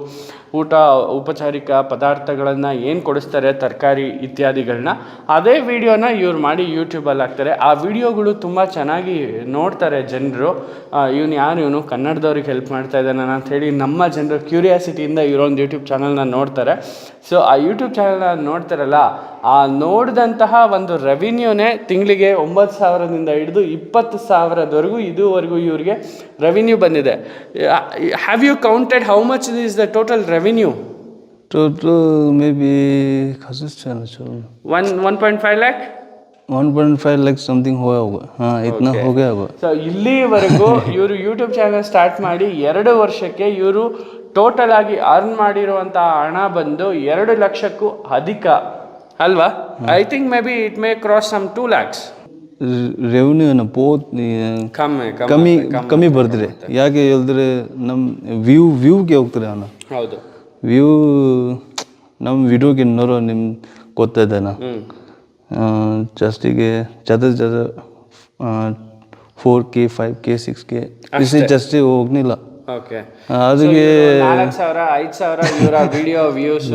ಊಟ, ಔಪಚಾರಿಕ ಪದಾರ್ಥಗಳನ್ನು ಏನು ಕೊಡಿಸ್ತಾರೆ, ತರಕಾರಿ ಇತ್ಯಾದಿಗಳನ್ನ ಅದೇ ವಿಡಿಯೋನ ಇವ್ರು ಮಾಡಿ ಯೂಟ್ಯೂಬಲ್ಲಿ ಹಾಕ್ತಾರೆ. ಆ ವಿಡಿಯೋಗಳು ತುಂಬ ಚೆನ್ನಾಗಿ ನೋಡ್ತಾರೆ ಜನರು. ಇವನು ಯಾರು ಇವನು? ಕನ್ನಡದವ್ರಿಗೆ ಹೆಲ್ಪ್ ಮಾಡ್ತಾ ಇದ್ದಾನೆ ಅಂತ ಹೇಳಿ ನಮ್ಮ ಜನರು ಕ್ಯೂರಿಯಾಸಿಟಿಯಿಂದ ಇವರೊಂದು ಯೂಟ್ಯೂಬ್ ಚಾನಲ್ನ ನೋಡ್ತಾರೆ. ಸೊ ಆ ಯೂಟ್ಯೂಬ್ ಚಾನಲ್ನ ನೋಡ್ತಾರಲ್ಲ, ಆ ನೋಡಿದಂತಹ ಒಂದು ರೆವಿನ್ಯೂನೇ ತಿಂಗಳಿಗೆ ಒಂಬತ್ತು ಸಾವಿರದಿಂದ ಹಿಡಿದು ಇಪ್ಪತ್ತು ಸಾವಿರದವರೆಗೂ ಇದುವರೆಗೂ ಇವ್ರಿಗೆ ರೆವಿನ್ಯೂ ಬಂದಿದೆ. Have you counted how much is the total revenue total maybe one one point five lakh one point five lakh something ಹೋಗ ಹಾಂ ಇದನ್ನ ಹೋಗೇ ಹೋಗ ಸೊ ಇಲ್ಲಿವರೆಗೂ ಇವರು ಯೂಟ್ಯೂಬ್ ಚಾನಲ್ ಸ್ಟಾರ್ಟ್ ಮಾಡಿ ಎರಡು ವರ್ಷಕ್ಕೆ ಇವರು ಟೋಟಲ್ ಆಗಿ ಅರ್ನ್ ಮಾಡಿರುವಂಥ ಹಣ ಬಂದು ಎರಡು ಲಕ್ಷಕ್ಕೂ ಅಧಿಕ. ಅಲ್ವಾ? I think maybe it may cross some two lakhs revenue ಪೋ ಕಮ್ಮಿ ಕಮ್ಮಿ ಕಮ್ಮಿ ಬರ್ತಾರೆ ಯಾಕೆ ಹೇಳಿದ್ರೆ ನಮ್ಮ ವ್ಯೂ ವ್ಯೂಗೆ ಹೋಗ್ತಾರೆ ಅವನು ಹೌದು. ವ್ಯೂ ನಮ್ಮ ವಿಡಿಯೋಗೆ ಇನ್ನೋರು ನಿಮ್ಮ ಗೊತ್ತಿದ್ದಾನ ಜಸ್ಟಿಗೆ ಜಾಸ್ತಿಗೆ ಚದರ್ ಜಾಸ್ತಿ four K five K six K EC ಜಸ್ಟಿ ಹೋಗ್ಲಿಲ್ಲ ಅದಕ್ಕೆ ಸಾವಿರ ಐದು ಸಾವಿರ ಇವರ ವಿಡಿಯೋ ವ್ಯೂಸ್.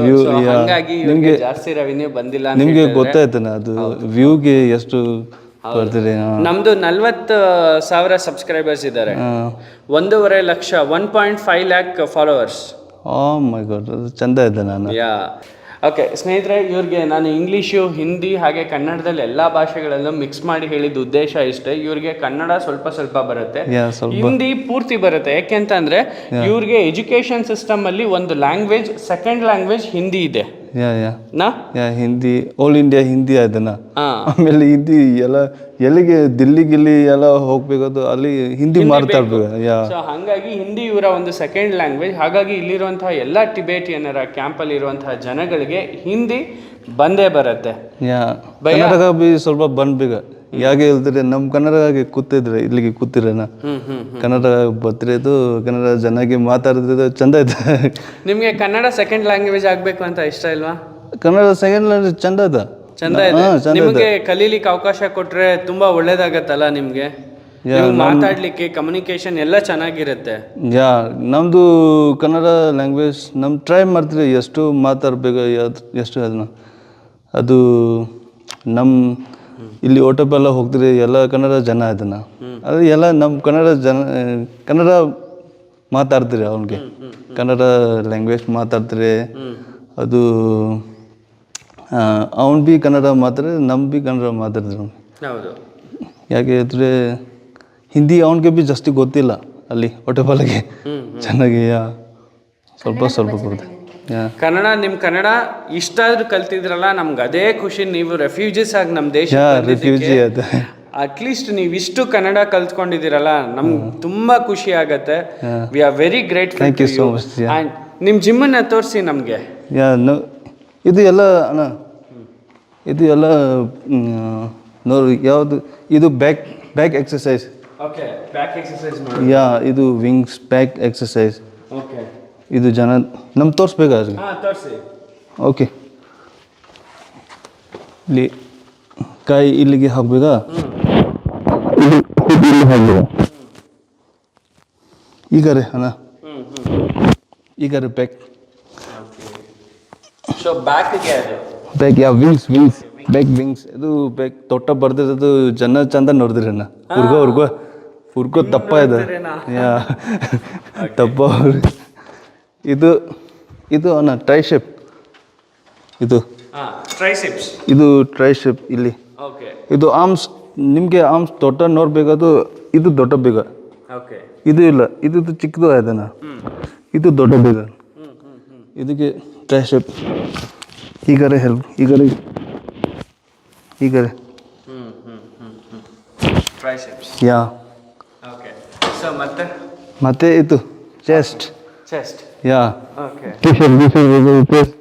ಹಂಗಾಗಿ ಇವ್ರಿಗೆ ಜಾಸ್ತಿ ರೆವಿನ್ಯೂ ಬಂದಿಲ್ಲ ನಿಮಗೆ ಗೊತ್ತಾಯ್ತಾನೆ ಅದು ವ್ಯೂಗೆ ಎಷ್ಟು ನಮ್ದು ನಲ್ವತ್ತು ಸಾವಿರ ಸಬ್ಸ್ಕ್ರೈಬರ್ಸ್ ಇದ್ದಾರೆ ಒಂದೂವರೆ lakh one point five lakh followers oh my god ಚಂದ ಇದೆ ನಾನು. ಯಾ. ಓಕೆ ಸ್ನೇಹಿತರೆ ಇವ್ರಿಗೆ ನಾನು ಇಂಗ್ಲೀಷು ಹಿಂದಿ ಹಾಗೆ ಕನ್ನಡದಲ್ಲಿ ಎಲ್ಲ ಭಾಷೆಗಳಲ್ಲೂ ಮಿಕ್ಸ್ ಮಾಡಿ ಹೇಳಿದ ಉದ್ದೇಶ ಇಷ್ಟೇ. ಇವ್ರಿಗೆ ಕನ್ನಡ ಸ್ವಲ್ಪ ಸ್ವಲ್ಪ ಬರುತ್ತೆ. ಹಿಂದಿ ಪೂರ್ತಿ ಬರುತ್ತೆ. ಯಾಕೆಂತಂದ್ರೆ ಇವ್ರಿಗೆ ಎಜುಕೇಶನ್ ಸಿಸ್ಟಮ್ ಅಲ್ಲಿ ಒಂದು ಲ್ಯಾಂಗ್ವೇಜ್ ಸೆಕೆಂಡ್ ಲ್ಯಾಂಗ್ವೇಜ್ ಹಿಂದಿ ಇದೆ. ಯಾ ಯಾ ನಾ? Yeah Hindi all India Hindi ಅದನ್ನ. ಹಾ. ಆಮೇಲೆ ಹಿಂದಿ ಎಲ್ಲ ಎಲ್ಲಿಗೆ ದಿಲ್ಲಿ ಗಿಲ್ಲಿ ಎಲ್ಲ ಹೋಗ್ಬೇಕದು ಅಲ್ಲಿ ಹಿಂದಿ ಮಾತಾಡ್ಬೇಕು ಯಾ ಸೊ ಹಾಗಾಗಿ ಹಿಂದಿ ಇವರ ಒಂದು ಸೆಕೆಂಡ್ ಲ್ಯಾಂಗ್ವೇಜ್ ಹಾಗಾಗಿ ಇಲ್ಲಿರುವಂತಹ ಎಲ್ಲ ಟಿಬೇಟಿಯನ್ನರ ಕ್ಯಾಂಪಲ್ಲಿ ಇರುವಂತಹ ಜನಗಳಿಗೆ ಹಿಂದಿ ಬಂದೇ ಬರುತ್ತೆ. ಯಾ ಬಿ ಸ್ವಲ್ಪ ಬಂದ್ಬೇಕ ಯಾಕೆ ಹೇಳ್ತಾರೆ ನಮ್ಮ ಕನ್ನಡವಾಗಿ ಕೂತಿದ್ರೆ ಇಲ್ಲಿಗೆ ಕೂತಿರೇನ? ಕನ್ನಡ ಬರ್ತಿರೋದು ಕನ್ನಡ ಚೆನ್ನಾಗಿ ಮಾತಾಡಿದ್ರೆ ಚಂದ ಇದೆ. ನಿಮ್ಗೆ ಕನ್ನಡ ಸೆಕೆಂಡ್ ಲ್ಯಾಂಗ್ವೇಜ್ ಆಗ್ಬೇಕು ಅಂತ ಇಷ್ಟ ಇಲ್ವಾ? ಕನ್ನಡ ಸೆಕೆಂಡ್ ಲ್ಯಾಂಗ್ವೇಜ್ ಚಂದ ಇದೆ. ಚಂದ ಇದೆ. ನಿಮಗೆ ಕಲೀಲಿಕ್ಕೆ ಅವಕಾಶ ಕೊಟ್ರೆ ತುಂಬಾ ಒಳ್ಳೇದಾಗತ್ತಲ್ಲ ನಿಮ್ಗೆ? ಮಾತಾಡ್ಲಿಕ್ಕೆ ಕಮ್ಯುನಿಕೇಶನ್ ಎಲ್ಲ ಚೆನ್ನಾಗಿರುತ್ತೆ. ಯಾ ನಮ್ದು ಕನ್ನಡ ಲ್ಯಾಂಗ್ವೇಜ್ ನಮ್ ಟ್ರೈ ಮಾಡ್ತೀರಿ ಎಷ್ಟು ಮಾತಾಡ್ಬೇಕು ಎಷ್ಟು ಅದನ್ನ? ಅದು ನಮ್ಮ ಇಲ್ಲಿ ಓಟೋಪೆಲ್ಲ ಹೋಗ್ತಿರಿ ಎಲ್ಲ ಕನ್ನಡ ಜನ ಅದನ್ನ ಅದು ಎಲ್ಲ ನಮ್ಮ ಕನ್ನಡ ಜನ ಕನ್ನಡ ಮಾತಾಡ್ತೀರಿ ಅವನಿಗೆ. ಕನ್ನಡ ಲ್ಯಾಂಗ್ವೇಜ್ ಮಾತಾಡ್ತೀರಿ. ಅದು ಅವ್ನು ಭೀ ಕನ್ನಡ ಮಾತಾಡಿದ್ರೆ ನಮ್ಮ ಬಿ ಕನ್ನಡ ಮಾತಾಡ್ತೀರಿ ಅವ್ನು. ಯಾಕೆ ಹೇಳಿದ್ರೆ ಹಿಂದಿ ಅವನಿಗೆ ಬಿ ಜಾಸ್ತಿ ಗೊತ್ತಿಲ್ಲ ಅಲ್ಲಿ ಹೊಟ್ಟೆಪಾಲಿಗೆ ಚೆನ್ನಾಗಿ ಸ್ವಲ್ಪ ಸ್ವಲ್ಪ ಯಾ ಕನ್ನಡ ನಿಮ್ ಕನ್ನಡ ಇಷ್ಟ ಆದ್ರೂ ಕಲ್ತಿದ್ರಲ್ಲ ನಮ್ಗೆ ಅದೇ ಖುಷಿ ನೀವು ರೆಫ್ಯೂಜೀಸ್ ಆಗಿ ನಮ್ಮ ದೇಶ ರೆಫ್ಯೂಜಿ ಅದು. ಅಟ್ಲೀಸ್ಟ್ ನೀವು ಇಷ್ಟು ಕನ್ನಡ ಕಲ್ತ್ಕೊಂಡಿದ್ದೀರಲ್ಲ ನಮ್ಗೆ ತುಂಬಾ ಖುಷಿ ಆಗತ್ತೆ. We are very great thank you so much, ನಿಮ್ಮ ಜಿಮ್ಮನ್ನ ತೋರಿಸಿ ನಮಗೆ. ಇದು ಎಲ್ಲ ಅಣ್ಣ ಇದು ಎಲ್ಲ ನೋಡಿ ಯಾವುದು ಇದು back back exercise okay back exercise ಮಾಡಿ ಯಾ ಇದು ವಿಂಗ್ಸ್ ಬ್ಯಾಕ್ ಎಕ್ಸಸೈಸ್ ಓಕೆ ಇದು ಜನ ನಮ್ಗೆ ತೋರಿಸ್ಬೇಕಾ ಅದ್ರಿಗೆ ಹಾ ತೋರಿಸಿ. ಓಕೆ ಇಲ್ಲಿ ಕೈ ಇಲ್ಲಿಗೆ ಹಾಕ್ಬೇಕಾ? ಈಗ ರೀ ಅಣ್ಣ. ಈಗ ರೀ back back yeah wings wings back wings ಇದು ಬ್ಯಾಕ್ ತೊಟ್ಟ ಬರ್ದಿರೋದು ಜನ ಚಂದ ನೋಡಿದ್ರಿ ಅಣ್ಣ. ಹುರ್ಗೋ ಹುರ್ಗೋ. ಹುರ್ಗೋ ತಪ್ಪ ಇದೆ. ಯಾ *laughs* ತಪ್ಪ ಇದು ಇದು ಅಣ್ಣ ಟ್ರೈ ಶೇಪ್ ಇದು. ಹಾ ಟ್ರೈಸಿಪ್ಸ್ ಇದು ಟ್ರೈ ಶೇಪ್ ಇಲ್ಲಿ. ಓಕೆ ಇದು ಆರ್ಮ್ಸ್ ನಿಮಗೆ ಆರ್ಮ್ಸ್ ದೊಡ್ಡ ನೋಡ್ಬೇಕಾದ್ರು ಇದು ದೊಡ್ಡ ಬೇಗ ಓಕೆ ಇದು ಇಲ್ಲ ಇದು ಚಿಕ್ಕದು ಆಯ್ತಾನ ಇದು ದೊಡ್ಡ ಬೇಗ ಇದಕ್ಕೆ ಟ್ರೈ ಶೇಪ್ ಈಗಾರೆ ಹೆಲ್ಪ್ ಈಗಾರೆ. ಈಗಾರೆ. ಯಾ. ಓಕೆ ಸೊ ಮತ್ತೆ? ಮತ್ತೆ ಇದು ಚೆಸ್ಟ್ ಚೆಸ್ಟ್ ಯಾ ಓಕೆ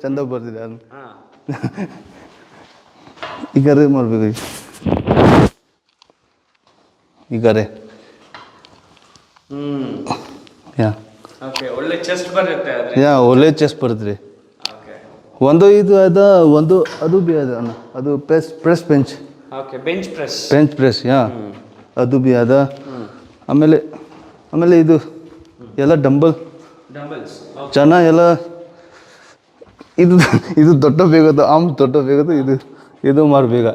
ಚಂದ ಬರ್ತಿದೆ ಅದು ಹಾಂ. ಈ ಕರೆ ಮಾಡ್ಬೇಕು ಈಗ. ಈ ಕರೆ. ಹ್ಮ್. ಯಾ ಓಕೆ ಒಳ್ಳೆ ಚೆಸ್ಟ್ ಬರುತ್ತೆ ಯಾ ಒಳ್ಳೆ ಚೆಸ್ಟ್ ಬರುತ್ತೆ ಓಕೆ ಒಂದು ಇದು ಅದ ಒಂದು ಅದು ಬಿ ಅದ ಅದು press press bench okay bench press bench press yeah ಅದು ಬಿ ಅದ. ಆಮೇಲೆ ಆಮೇಲೆ ಇದು ಎಲ್ಲ ಡಂಬಲ್ ಜನ ಎಲ್ಲ ಇದು ಇದು ದೊಡ್ಡ ಬೇಗದು ಆಮ್ ದೊಡ್ಡ ಬೇಗ ಇದು ಇದು ಮಾಡಬೇಕ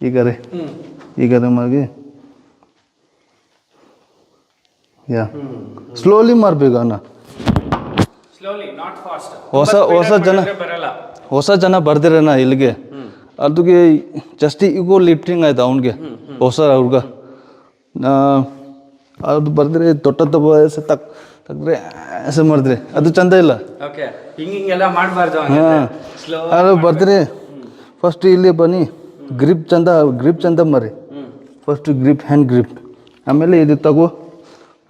ಈಗರೆ ಈಗ ಈಗರೆ ಮಾಗಿ ಯಾ ಸ್ಲೋಲಿ ಮಾಡಬೇಕು ಅಣ್ಣ. ಹೊಸ ಹೊಸ ಜನ ಹೊಸ ಜನ ಬರ್ದಿರಣ್ಣ ಇಲ್ಲಿಗೆ. ಅದಕ್ಕೆ ಜಸ್ಟ್ ಈಗೋ ಲಿಫ್ಟಿಂಗ್ ಆಯ್ತು ಅವನಿಗೆ. ಹೊಸ ನಾ ಅದು ಬರ್ದಿರೆ ದೊಡ್ಡ ದೊಡ್ಡ ವಯಸ್ಸು ತಗ್ರೆ ಆಸೆ ಮಾಡಿದ್ರೆ ಅದು ಚಂದ ಇಲ್ಲ. ಓಕೆ ಹಿಂಗ್ ಹಿಂಗೆಲ್ಲ ಮಾಡಬಾರ್ದು ಹಾಂ. ಬರ್ತೀರಿ ಫಸ್ಟ್ ಇಲ್ಲಿ ಬನ್ನಿ. ಗ್ರಿಪ್ ಚಂದ ಗ್ರಿಪ್ ಚಂದ ಮರಿ. ಫಸ್ಟ್ ಗ್ರಿಪ್ ಹ್ಯಾಂಡ್ ಗ್ರಿಪ್ ಆಮೇಲೆ ಇದು ತಗೋ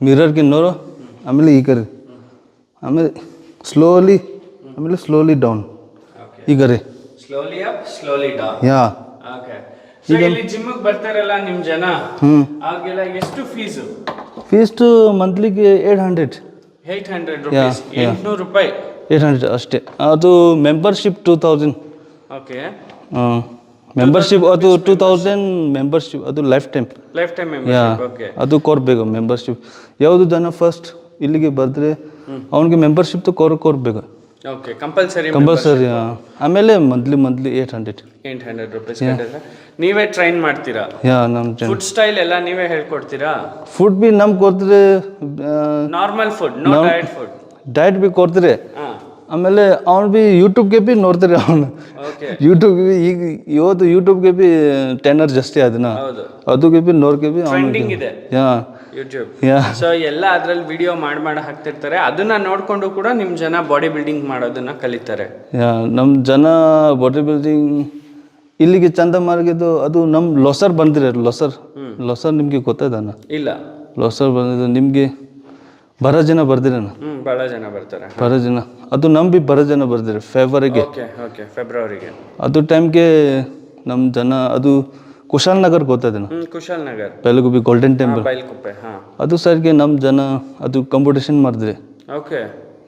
ಮಿರರ್ಗೆ ನೋಡು ಆಮೇಲೆ ಈ ಕರಿ. ಆಮೇಲೆ ಸ್ಲೋಲಿ ಆಮೇಲೆ ಸ್ಲೋಲಿ ಡೌನ್ ಈಗ ರೀ slowly up slowly down yeah. Okay so ಇಲ್ಲಿ ಜಿಮ್ಗೆ ಬರ್ತಾರಲ್ಲ ನಿಮ್ಮ ಜನ? ಹ್ಞೂ ಅವ್ರಿಗೆಲ್ಲ ಎಷ್ಟು ಫೀಸು ಫೀಸ್ಟು ಮಂತ್ಲಿಗೆ eight hundred. Eight hundred rupees. ಎಂಟ್ನೂರು ರೂಪಾಯಿ. ಏಯ್ಟ್ ಹಂಡ್ರೆಡ್ ಅಷ್ಟೇ. ಅದು membership two thousand. Okay. Membership ಅದು ಟೂ ತೌಸಂಡ್ ಮೆಂಬರ್ಶಿಪ್ ಅದು lifetime lifetime yeah ಅದು ಕೊಡಬೇಕು ಮೆಂಬರ್ಶಿಪ್. ಯಾವುದು ಜನ ಫಸ್ಟ್ ಇಲ್ಲಿಗೆ ಬರೆದ್ರೆ ಅವನಿಗೆ ಮೆಂಬರ್ಶಿಪ್ ಕೊರ ಕೊಡಬೇಕು. ಓಕೆ ಕಂಪಲ್ಸರಿ ಕಂಪಲ್ಸರಿ ಆಮೇಲೆ monthly monthly eight hundred eight hundred rupees ಕಟ್ಟಿದ್ರೆ. ನೀವೇ ಟ್ರೈನ್ ಮಾಡ್ತೀರಾ? ಯಾ ನಮ್ಮ ಫುಡ್ ಸ್ಟೈಲ್ ಎಲ್ಲ ನೀವೇ ಹೇಳ್ಕೊಡ್ತೀರಾ? ಫುಡ್ ಬಿ ನಮ್ಗೆ ಕೊಡ್ತಾರೆ normal food no diet food diet B ಕೊಡ್ತಾರೆ ಆಮೇಲೆ ಅವ್ನು ಬಿ ಯೂಟ್ಯೂಬ್ಗೆ ಬಿ ನೋಡ್ತಾರೆ ಅವನು. ಓಕೆ ಯೂಟ್ಯೂಬ್ಗೆ ಈಗ ಇವತ್ತು ಯೂಟ್ಯೂಬ್ಗೆ ಬಿ ಟೆನ್ನರ್ ಜಾಸ್ತಿ ಅದನ್ನ ಅದಕ್ಕೆ ಬಿ ನೋಡ್ಕೆ ಬಿ ಅವ್ನಿಗೆ. ಯಾ ಯೂಟ್ಯೂಬ್ ಸೊ ಎಲ್ಲ ಅದ್ರಲ್ಲಿ ವಿಡಿಯೋ ಮಾಡಿ ಮಾಡಿ ಹಾಕ್ತಿರ್ತಾರೆ. ಅದನ್ನ ನೋಡಿಕೊಂಡು ಕೂಡ ನಿಮ್ಮ ಜನ ಬಾಡಿ ಬಿಲ್ಡಿಂಗ್ ಮಾಡೋದನ್ನ ಕಲಿತಾರೆ. ನಮ್ಮ ಜನ ಬಾಡಿ ಬಿಲ್ಡಿಂಗ್ ಇಲ್ಲಿಗೆ ಚಂದ ಮಾರ್ಗಿದ್ದು ಅದು ನಮ್ಮ ಲೊಸರ್ ಬಂದಿರ ಲೊಸರ್. ಲೊಸರ್ ನಿಮಗೆ ಗೊತ್ತದನ ಇಲ್ಲ. ಲೊಸರ್ ಬಂದಿದ್ದು ನಿಮಗೆ ಬರೋ ಜನ ಬರ್ದಿರ ಹ್ಮ್ ಬಹಳ ಜನ ಬರ್ತಾರೆ. ಬರೋ ಜನ. ಅದು ನಮ್ಮ ಬಿ ಬರೋ ಜನ ಬರ್ದಿರ ಫೆಬ್ರವರಿಗೆ ಫೆಬ್ರವರಿಗೆ ಅದು ಟೈಮ್ಗೆ ನಮ್ಮ ಜನ ಅದು ಕುಶಾಲ್ ನಗರ್ ಗೊತ್ತದನ ಹ್ಮ್ ಕುಶಾಲ್ ನಗರ್. ಬೆಳಗುಬಿ ಗೋಲ್ಡನ್ ಟೆಂಪಲ್ ಬೈಲ್ಕುಪ್ಪೆ ಹಾ. ಅದು ಸರ್ಗೆ ನಮ್ಮ ಜನ ಅದು ಕಾಂಪಿಟೇಷನ್ ಮಾಡಿದ್ರೆ okay.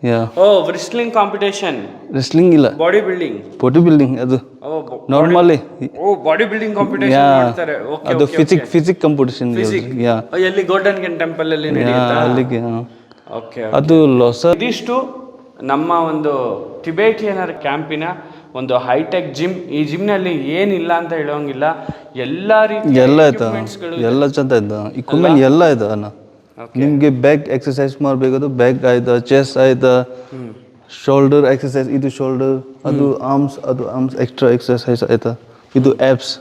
Yeah. Oh wrestling competition wrestling ಇಲ್ಲ. ಬಾಡಿ ಬಿಲ್ಡಿಂಗ್ ಬಾಡಿ ಬಿಲ್ಡಿಂಗ್ ಅದು normally oh body building competition ಮಾಡ್ತಾರೆ. ಓಕೆ ಅದು ಫಿಸಿಕ್ ಫಿಸಿಕ್ ಕಾಂಪಿಟೇಷನ್ ಯಾ. ಎಲ್ಲಿ ಗೋಲ್ಡನ್ ಟೆಂಪಲ್ ಅಲ್ಲಿ ನಡೆಯುತ್ತಾ? ಅಲ್ಲಿಗೆ. ಓಕೆ ಅದು ಲೊಸ ಇದಿಷ್ಟು ನಮ್ಮ ಒಂದು ಟಿಬೇಟಿಯನರ್ ಕ್ಯಾಂಪಿನ ಒಂದು ಹೈಟೆಕ್ ಜಿಮ್ ಈ ಜಿಮ್ನಲ್ಲಿ ಏನಿಲ್ಲ ಅಂತ ಹೇಳೋಂಗಿಲ್ಲ. ಎಲ್ಲ ರೀತಿಯ ಎಲ್ಲ ಆಯ್ತಾ? ಎಲ್ಲ ಚಂದ ಈ ಇಕ್ವಿಪ್ಮೆಂಟ್ ಎಲ್ಲ ಇದೆ ಅಣ್ಣ? ನಿಮಗೆ ಬ್ಯಾಕ್ ಎಕ್ಸಸೈಸ್ ಅದು ಬ್ಯಾಕ್ ಆಯ್ತು ಚೆಸ್ಟ್ ಆಯ್ತು? ಶೋಲ್ಡರ್ ಎಕ್ಸಸೈಸ್ ಇದು ಶೋಲ್ಡರ್ ಅದು ಆರ್ಮ್ಸ್ ಅದು ಆರ್ಮ್ಸ್ ಎಕ್ಸ್ಟ್ರಾ ಎಕ್ಸಸೈಸ್ ಆಯ್ತ? ಇದು ಆ್ಯಪ್ಸ್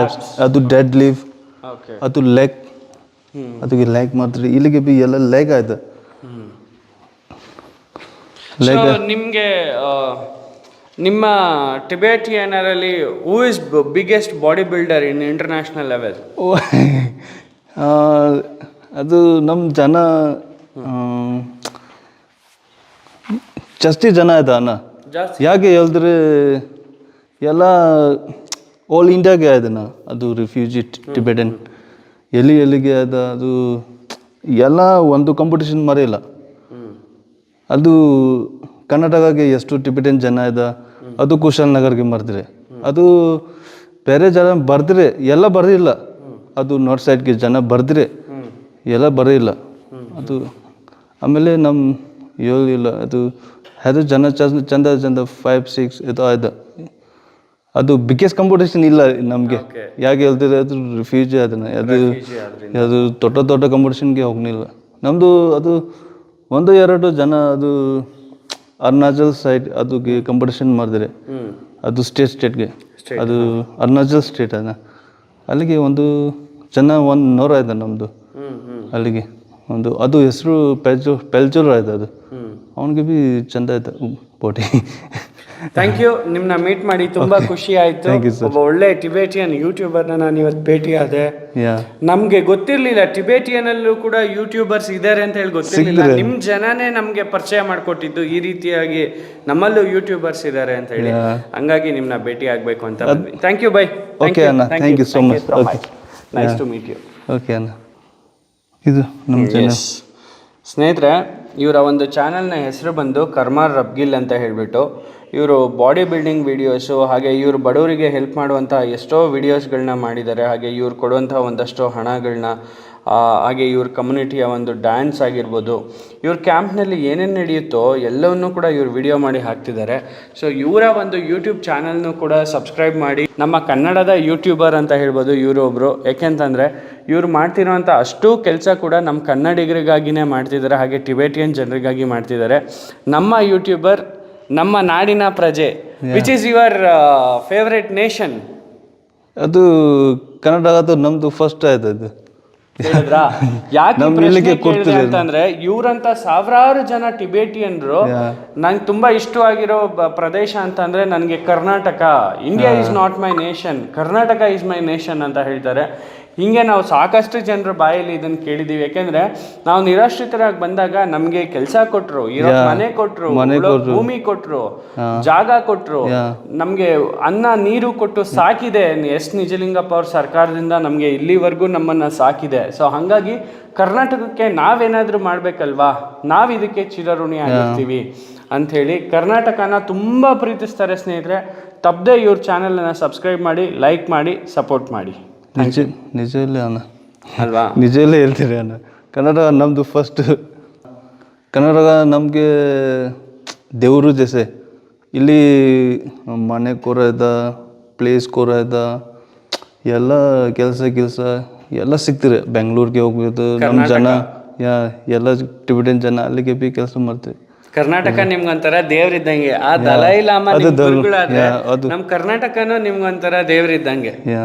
ಆಪ್ಸ್ ಆ್ಯಪ್ಸ್ ಅದು ಡೆಡ್ ಲೀವ್ ಅದು ಲೆಗ್ ಅದಕ್ಕೆ ಲೆಗ್ ಮಾಡ್ತೀರಿ ಇಲ್ಲಿಗೆ ಬಿ ಎಲ್ಲ ಲೆಗ್ ಆಯ್ತು? ಲೆಗ್ ನಿಮಗೆ ನಿಮ್ಮ ಟಿಬೇಟಿಯನರಲ್ಲಿ who is biggest body builder in international level ಅದು ನಮ್ಮ ಜನ ಜಾಸ್ತಿ ಜನ ಇದೆ ಅಣ್ಣ. ಜಾಸ್ತಿ? ಯಾಕೆ ಹೇಳಿದ್ರೆ ಎಲ್ಲ ಆಲ್ ಇಂಡಿಯಾಗೆ ಆಯ್ದಣ್ಣ ಅದು ರಿಫ್ಯೂಜಿ ಟಿಬೆಟನ್ ಎಲ್ಲಿ ಎಲ್ಲಿಗೆ ಅದ ಅದು ಎಲ್ಲ ಒಂದು ಕಾಂಪಿಟೇಷನ್ ಮರೆಯಿಲ್ಲ ಅದು ಕರ್ನಾಟಕಕ್ಕೆ ಎಷ್ಟು ಟಿಬೆಟನ್ ಜನ ಇದೆ ಅದು ಕುಶಾಲ್ ನಗರ್ಗೆ ಮರ್ದ್ರೆ ಅದು ಬೇರೆ ಜನ ಬರೆದ್ರೆ ಎಲ್ಲ ಬರಲಿಲ್ಲ ಅದು ನಾರ್ತ್ ಸೈಡ್ಗೆ ಜನ ಬರೆದ್ರೆ ಎಲ್ಲ ಬರಲಿಲ್ಲ ಅದು ಆಮೇಲೆ ನಮ್ಮ ಇಲ್ಲ ಅದು ಅದು ಜನ ಚಂದ ಚಂದ ಚಂದ ಫೈವ್ ಸಿಕ್ಸ್ ಇದು ಆಯ್ತು. ಅದು ಬಿಗ್ಗೆಸ್ಟ್ ಕಾಂಪಿಟೇಷನ್ ಇಲ್ಲ ನಮಗೆ. ಯಾಕೆ ಹೇಳ್ತಿದ್ರೆ ಅದು ರಿಫ್ಯೂಜಿ ಅದನ್ನ ಅದು. ಅದು ದೊಡ್ಡ ದೊಡ್ಡ ಕಾಂಪಿಟೇಷನ್ಗೆ ಹೋಗಲಿಲ್ಲ. ನಮ್ಮದು ಅದು ಒಂದು ಎರಡು ಜನ ಅದು ಅರುಣಾಚಲ್ ಸೈಡ್ ಅದಕ್ಕೆ ಕಾಂಪಿಟೇಷನ್ ಮಾಡಿದರೆ. ಅದು ಸ್ಟೇಟ್ ಸ್ಟೇಟ್ಗೆ ಅದು ಅರುಣಾಚಲ್ ಸ್ಟೇಟ್ ಅದ ಅಲ್ಲಿಗೆ ಒಂದು ಜನ ಒಂದು ನೂರ ಇದೆ ನಮ್ಮದು ಅಲ್ಲಿಗೆ ಒಂದು ಅದು ಹೆಸರು ಪೆಲ್ಜೋ ಪೆಲ್ಜೋರ್ ಆಯ್ತು ಅದು. ಅವನಿಗೆ ಭೀ ಚಂದ ಆಯ್ತು ಬಾಡಿ ಥ್ಯಾಂಕ್ ಯು ನಿಮ್ಮನ್ನ ಮೀಟ್ ಮಾಡಿ ತುಂಬಾ ಖುಷಿ ಆಯ್ತು. ಒಬ್ಬ ಒಳ್ಳೆ ಟಿಬೇಟಿಯನ್ ಯೂಟ್ಯೂಬರ್ನ ನಾನು ಇವತ್ತು ಭೇಟಿ ಆದೆ. ನಮ್ಗೆ ಗೊತ್ತಿರ್ಲಿಲ್ಲ ಟಿಬೇಟಿಯನ್ ಅಲ್ಲೂ ಕೂಡ ಯೂಟ್ಯೂಬರ್ಸ್ ಇದಾರೆ ಅಂತ ಹೇಳಿ ಗೊತ್ತಿರ್ಲಿಲ್ಲ. ನಿಮ್ ಜನನೇ ನಮ್ಗೆ ಪರಿಚಯ ಮಾಡ್ಕೊಟ್ಟಿದ್ದು ಈ ರೀತಿಯಾಗಿ ನಮ್ಮಲ್ಲೂ ಯೂಟ್ಯೂಬರ್ಸ್ ಇದಾರೆ ಅಂತ ಹೇಳಿ. ಹಂಗಾಗಿ ನಿಮ್ನ ಭೇಟಿ ಆಗ್ಬೇಕು ಅಂತ ಥ್ಯಾಂಕ್ ಯು ಬೈ ಓಕೆ ಅಣ್ಣ. Thank you so much nice to meet you okay ಅಣ್ಣ. ಇದು ನಮ್ಮ ಚಾನಲ್ ಸ್ನೇಹಿತರೆ ಇವರ ಒಂದು ಚಾನಲ್ನ ಹೆಸರು ಬಂದು ಕರ್ಮಾರ್ ರಬ್ಗಿಲ್ ಅಂತ ಹೇಳಿಬಿಟ್ಟು. ಇವರು ಬಾಡಿ ಬಿಲ್ಡಿಂಗ್ ವೀಡಿಯೋಸು ಹಾಗೆ ಇವರು ಬಡವರಿಗೆ ಹೆಲ್ಪ್ ಮಾಡುವಂಥ ಎಷ್ಟೋ ವಿಡಿಯೋಸ್ಗಳನ್ನ ಮಾಡಿದ್ದಾರೆ ಹಾಗೆ ಇವ್ರು ಕೊಡುವಂಥ ಒಂದಷ್ಟು ಹಣಗಳನ್ನ ಹಾಗೆ ಇವ್ರ ಕಮ್ಯುನಿಟಿಯ ಒಂದು ಡ್ಯಾನ್ಸ್ ಆಗಿರ್ಬೋದು. ಇವ್ರ ಕ್ಯಾಂಪ್ನಲ್ಲಿ ಏನೇನು ನಡೆಯುತ್ತೋ ಎಲ್ಲವನ್ನೂ ಕೂಡ ಇವ್ರು ವಿಡಿಯೋ ಮಾಡಿ ಹಾಕ್ತಿದ್ದಾರೆ ಸೊ ಇವರ ಒಂದು ಯೂಟ್ಯೂಬ್ ಚಾನಲ್ನು ಕೂಡ ಸಬ್ಸ್ಕ್ರೈಬ್ ಮಾಡಿ. ನಮ್ಮ ಕನ್ನಡದ ಯೂಟ್ಯೂಬರ್ ಅಂತ ಹೇಳ್ಬೋದು ಇವರು ಒಬ್ಬರು ಯಾಕೆಂತಂದರೆ ಇವ್ರು ಮಾಡ್ತಿರೋಂಥ ಅಷ್ಟು ಕೆಲಸ ಕೂಡ ನಮ್ಮ ಕನ್ನಡಿಗರಿಗಾಗಿನೇ ಮಾಡ್ತಿದ್ದಾರೆ ಹಾಗೆ ಟಿಬೇಟಿಯನ್ ಜನರಿಗಾಗಿ ಮಾಡ್ತಿದ್ದಾರೆ ನಮ್ಮ ಯೂಟ್ಯೂಬರ್ ನಮ್ಮ ನಾಡಿನ ಪ್ರಜೆ which is your favourite nation ಅದು ಕನ್ನಡ ಅದು ನಮ್ದು ಫಸ್ಟ್ ಆಯ್ತು ಅದು. ಹೇಳಿದ್ರಾ ಯಾಕೆ ಈ ನಮ್ ಪ್ರಶ್ನೆ ಇಲ್ಲಿಗೆ ಕೇಳಿದೆ ಕೊಡ್ತಿಲ್ಲ. ಅಂತಂದ್ರೆ ಇವ್ರಂತ ಸಾವಿರಾರು ಜನ ಟಿಬೇಟಿಯನ್ರು. ನಂಗೆ ತುಂಬಾ ಇಷ್ಟವಾಗಿರೋ ಬ- ಪ್ರದೇಶ ಅಂತಂದ್ರೆ ನನಗೆ Karnataka. India is not my nation Karnataka is my nation ಅಂತ ಹೇಳ್ತಾರೆ. ಹಿಂಗೆ ನಾವು ಸಾಕಷ್ಟು ಜನರ ಬಾಯಲ್ಲಿ ಇದನ್ನು ಕೇಳಿದೀವಿ. ಯಾಕೆಂದ್ರೆ ನಾವು ನಿರಾಶ್ರಿತರಾಗಿ ಬಂದಾಗ ನಮಗೆ ಕೆಲಸ ಕೊಟ್ಟರು ಇರೋ ಮನೆ ಕೊಟ್ರು. ಭೂಮಿ ಕೊಟ್ಟರು ಜಾಗ ಕೊಟ್ಟರು ನಮಗೆ ಅನ್ನ ನೀರು ಕೊಟ್ಟು ಸಾಕಿದೆ. ಎಸ್ ನಿಜಲಿಂಗಪ್ಪ ಅವ್ರ ಸರ್ಕಾರದಿಂದ ನಮಗೆ ಇಲ್ಲಿವರೆಗೂ ನಮ್ಮನ್ನ ಸಾಕಿದೆ. ಸೊ ಹಾಗಾಗಿ ಕರ್ನಾಟಕಕ್ಕೆ ನಾವೇನಾದರೂ ಮಾಡಬೇಕಲ್ವಾ? ನಾವು ಇದಕ್ಕೆ ಚಿರಋಣಿ ಆಗಿರ್ತೀವಿ ಅಂತ ಹೇಳಿ ಕರ್ನಾಟಕನ ತುಂಬಾ ಪ್ರೀತಿಸ್ತಾರೆ ಸ್ನೇಹಿತರೆ. ತಪ್ಪದೆ ಇವ್ರ ಚಾನಲನ್ನು ಸಬ್ಸ್ಕ್ರೈಬ್ ಮಾಡಿ ಲೈಕ್ ಮಾಡಿ ಸಪೋರ್ಟ್ ಮಾಡಿ. ನಿಜ ನಿಜವಲ್ಲೇ ಅಣ್ಣ. ಅಲ್ವಾ? ನಿಜವಲ್ಲೇ ಹೇಳ್ತೀರಿ ಅಣ್ಣ. ಕನ್ನಡ ನಮ್ಮದು ಫಸ್ಟ್ ಕನ್ನಡ ನಮಗೆ ದೇವರು ಜೆಸೆ. ಇಲ್ಲಿ ಮನೆ ಕೊರ ಇದ್ದ ಪ್ಲೇಸ್ ಕೊರ ಇದ್ದ ಎಲ್ಲ ಕೆಲಸ ಕೆಲಸ ಎಲ್ಲ ಸಿಗ್ತಿರಿ ಬೆಂಗಳೂರಿಗೆ ಹೋಗ್ಬೋದು ನಮ್ಮ ಜನ ಯಾ ಎಲ್ಲ ಟಿಬಿಟನ್ ಜನ ಅಲ್ಲಿಗೆ ಬಿ ಕೆಲಸ ಮಾಡ್ತೀವಿ. ಕರ್ನಾಟಕ ನಿಮ್ಗೊಂಥರ ದೇವ್ರಿದ್ದಂಗೆ ಆ ದಲೈ ಲಾಮ ಅದು ನಮ್ಮ ಕರ್ನಾಟಕನೂ ನಿಮ್ಗೊಂಥರ ದೇವ್ರಿದ್ದಂಗೆ ಯಾ.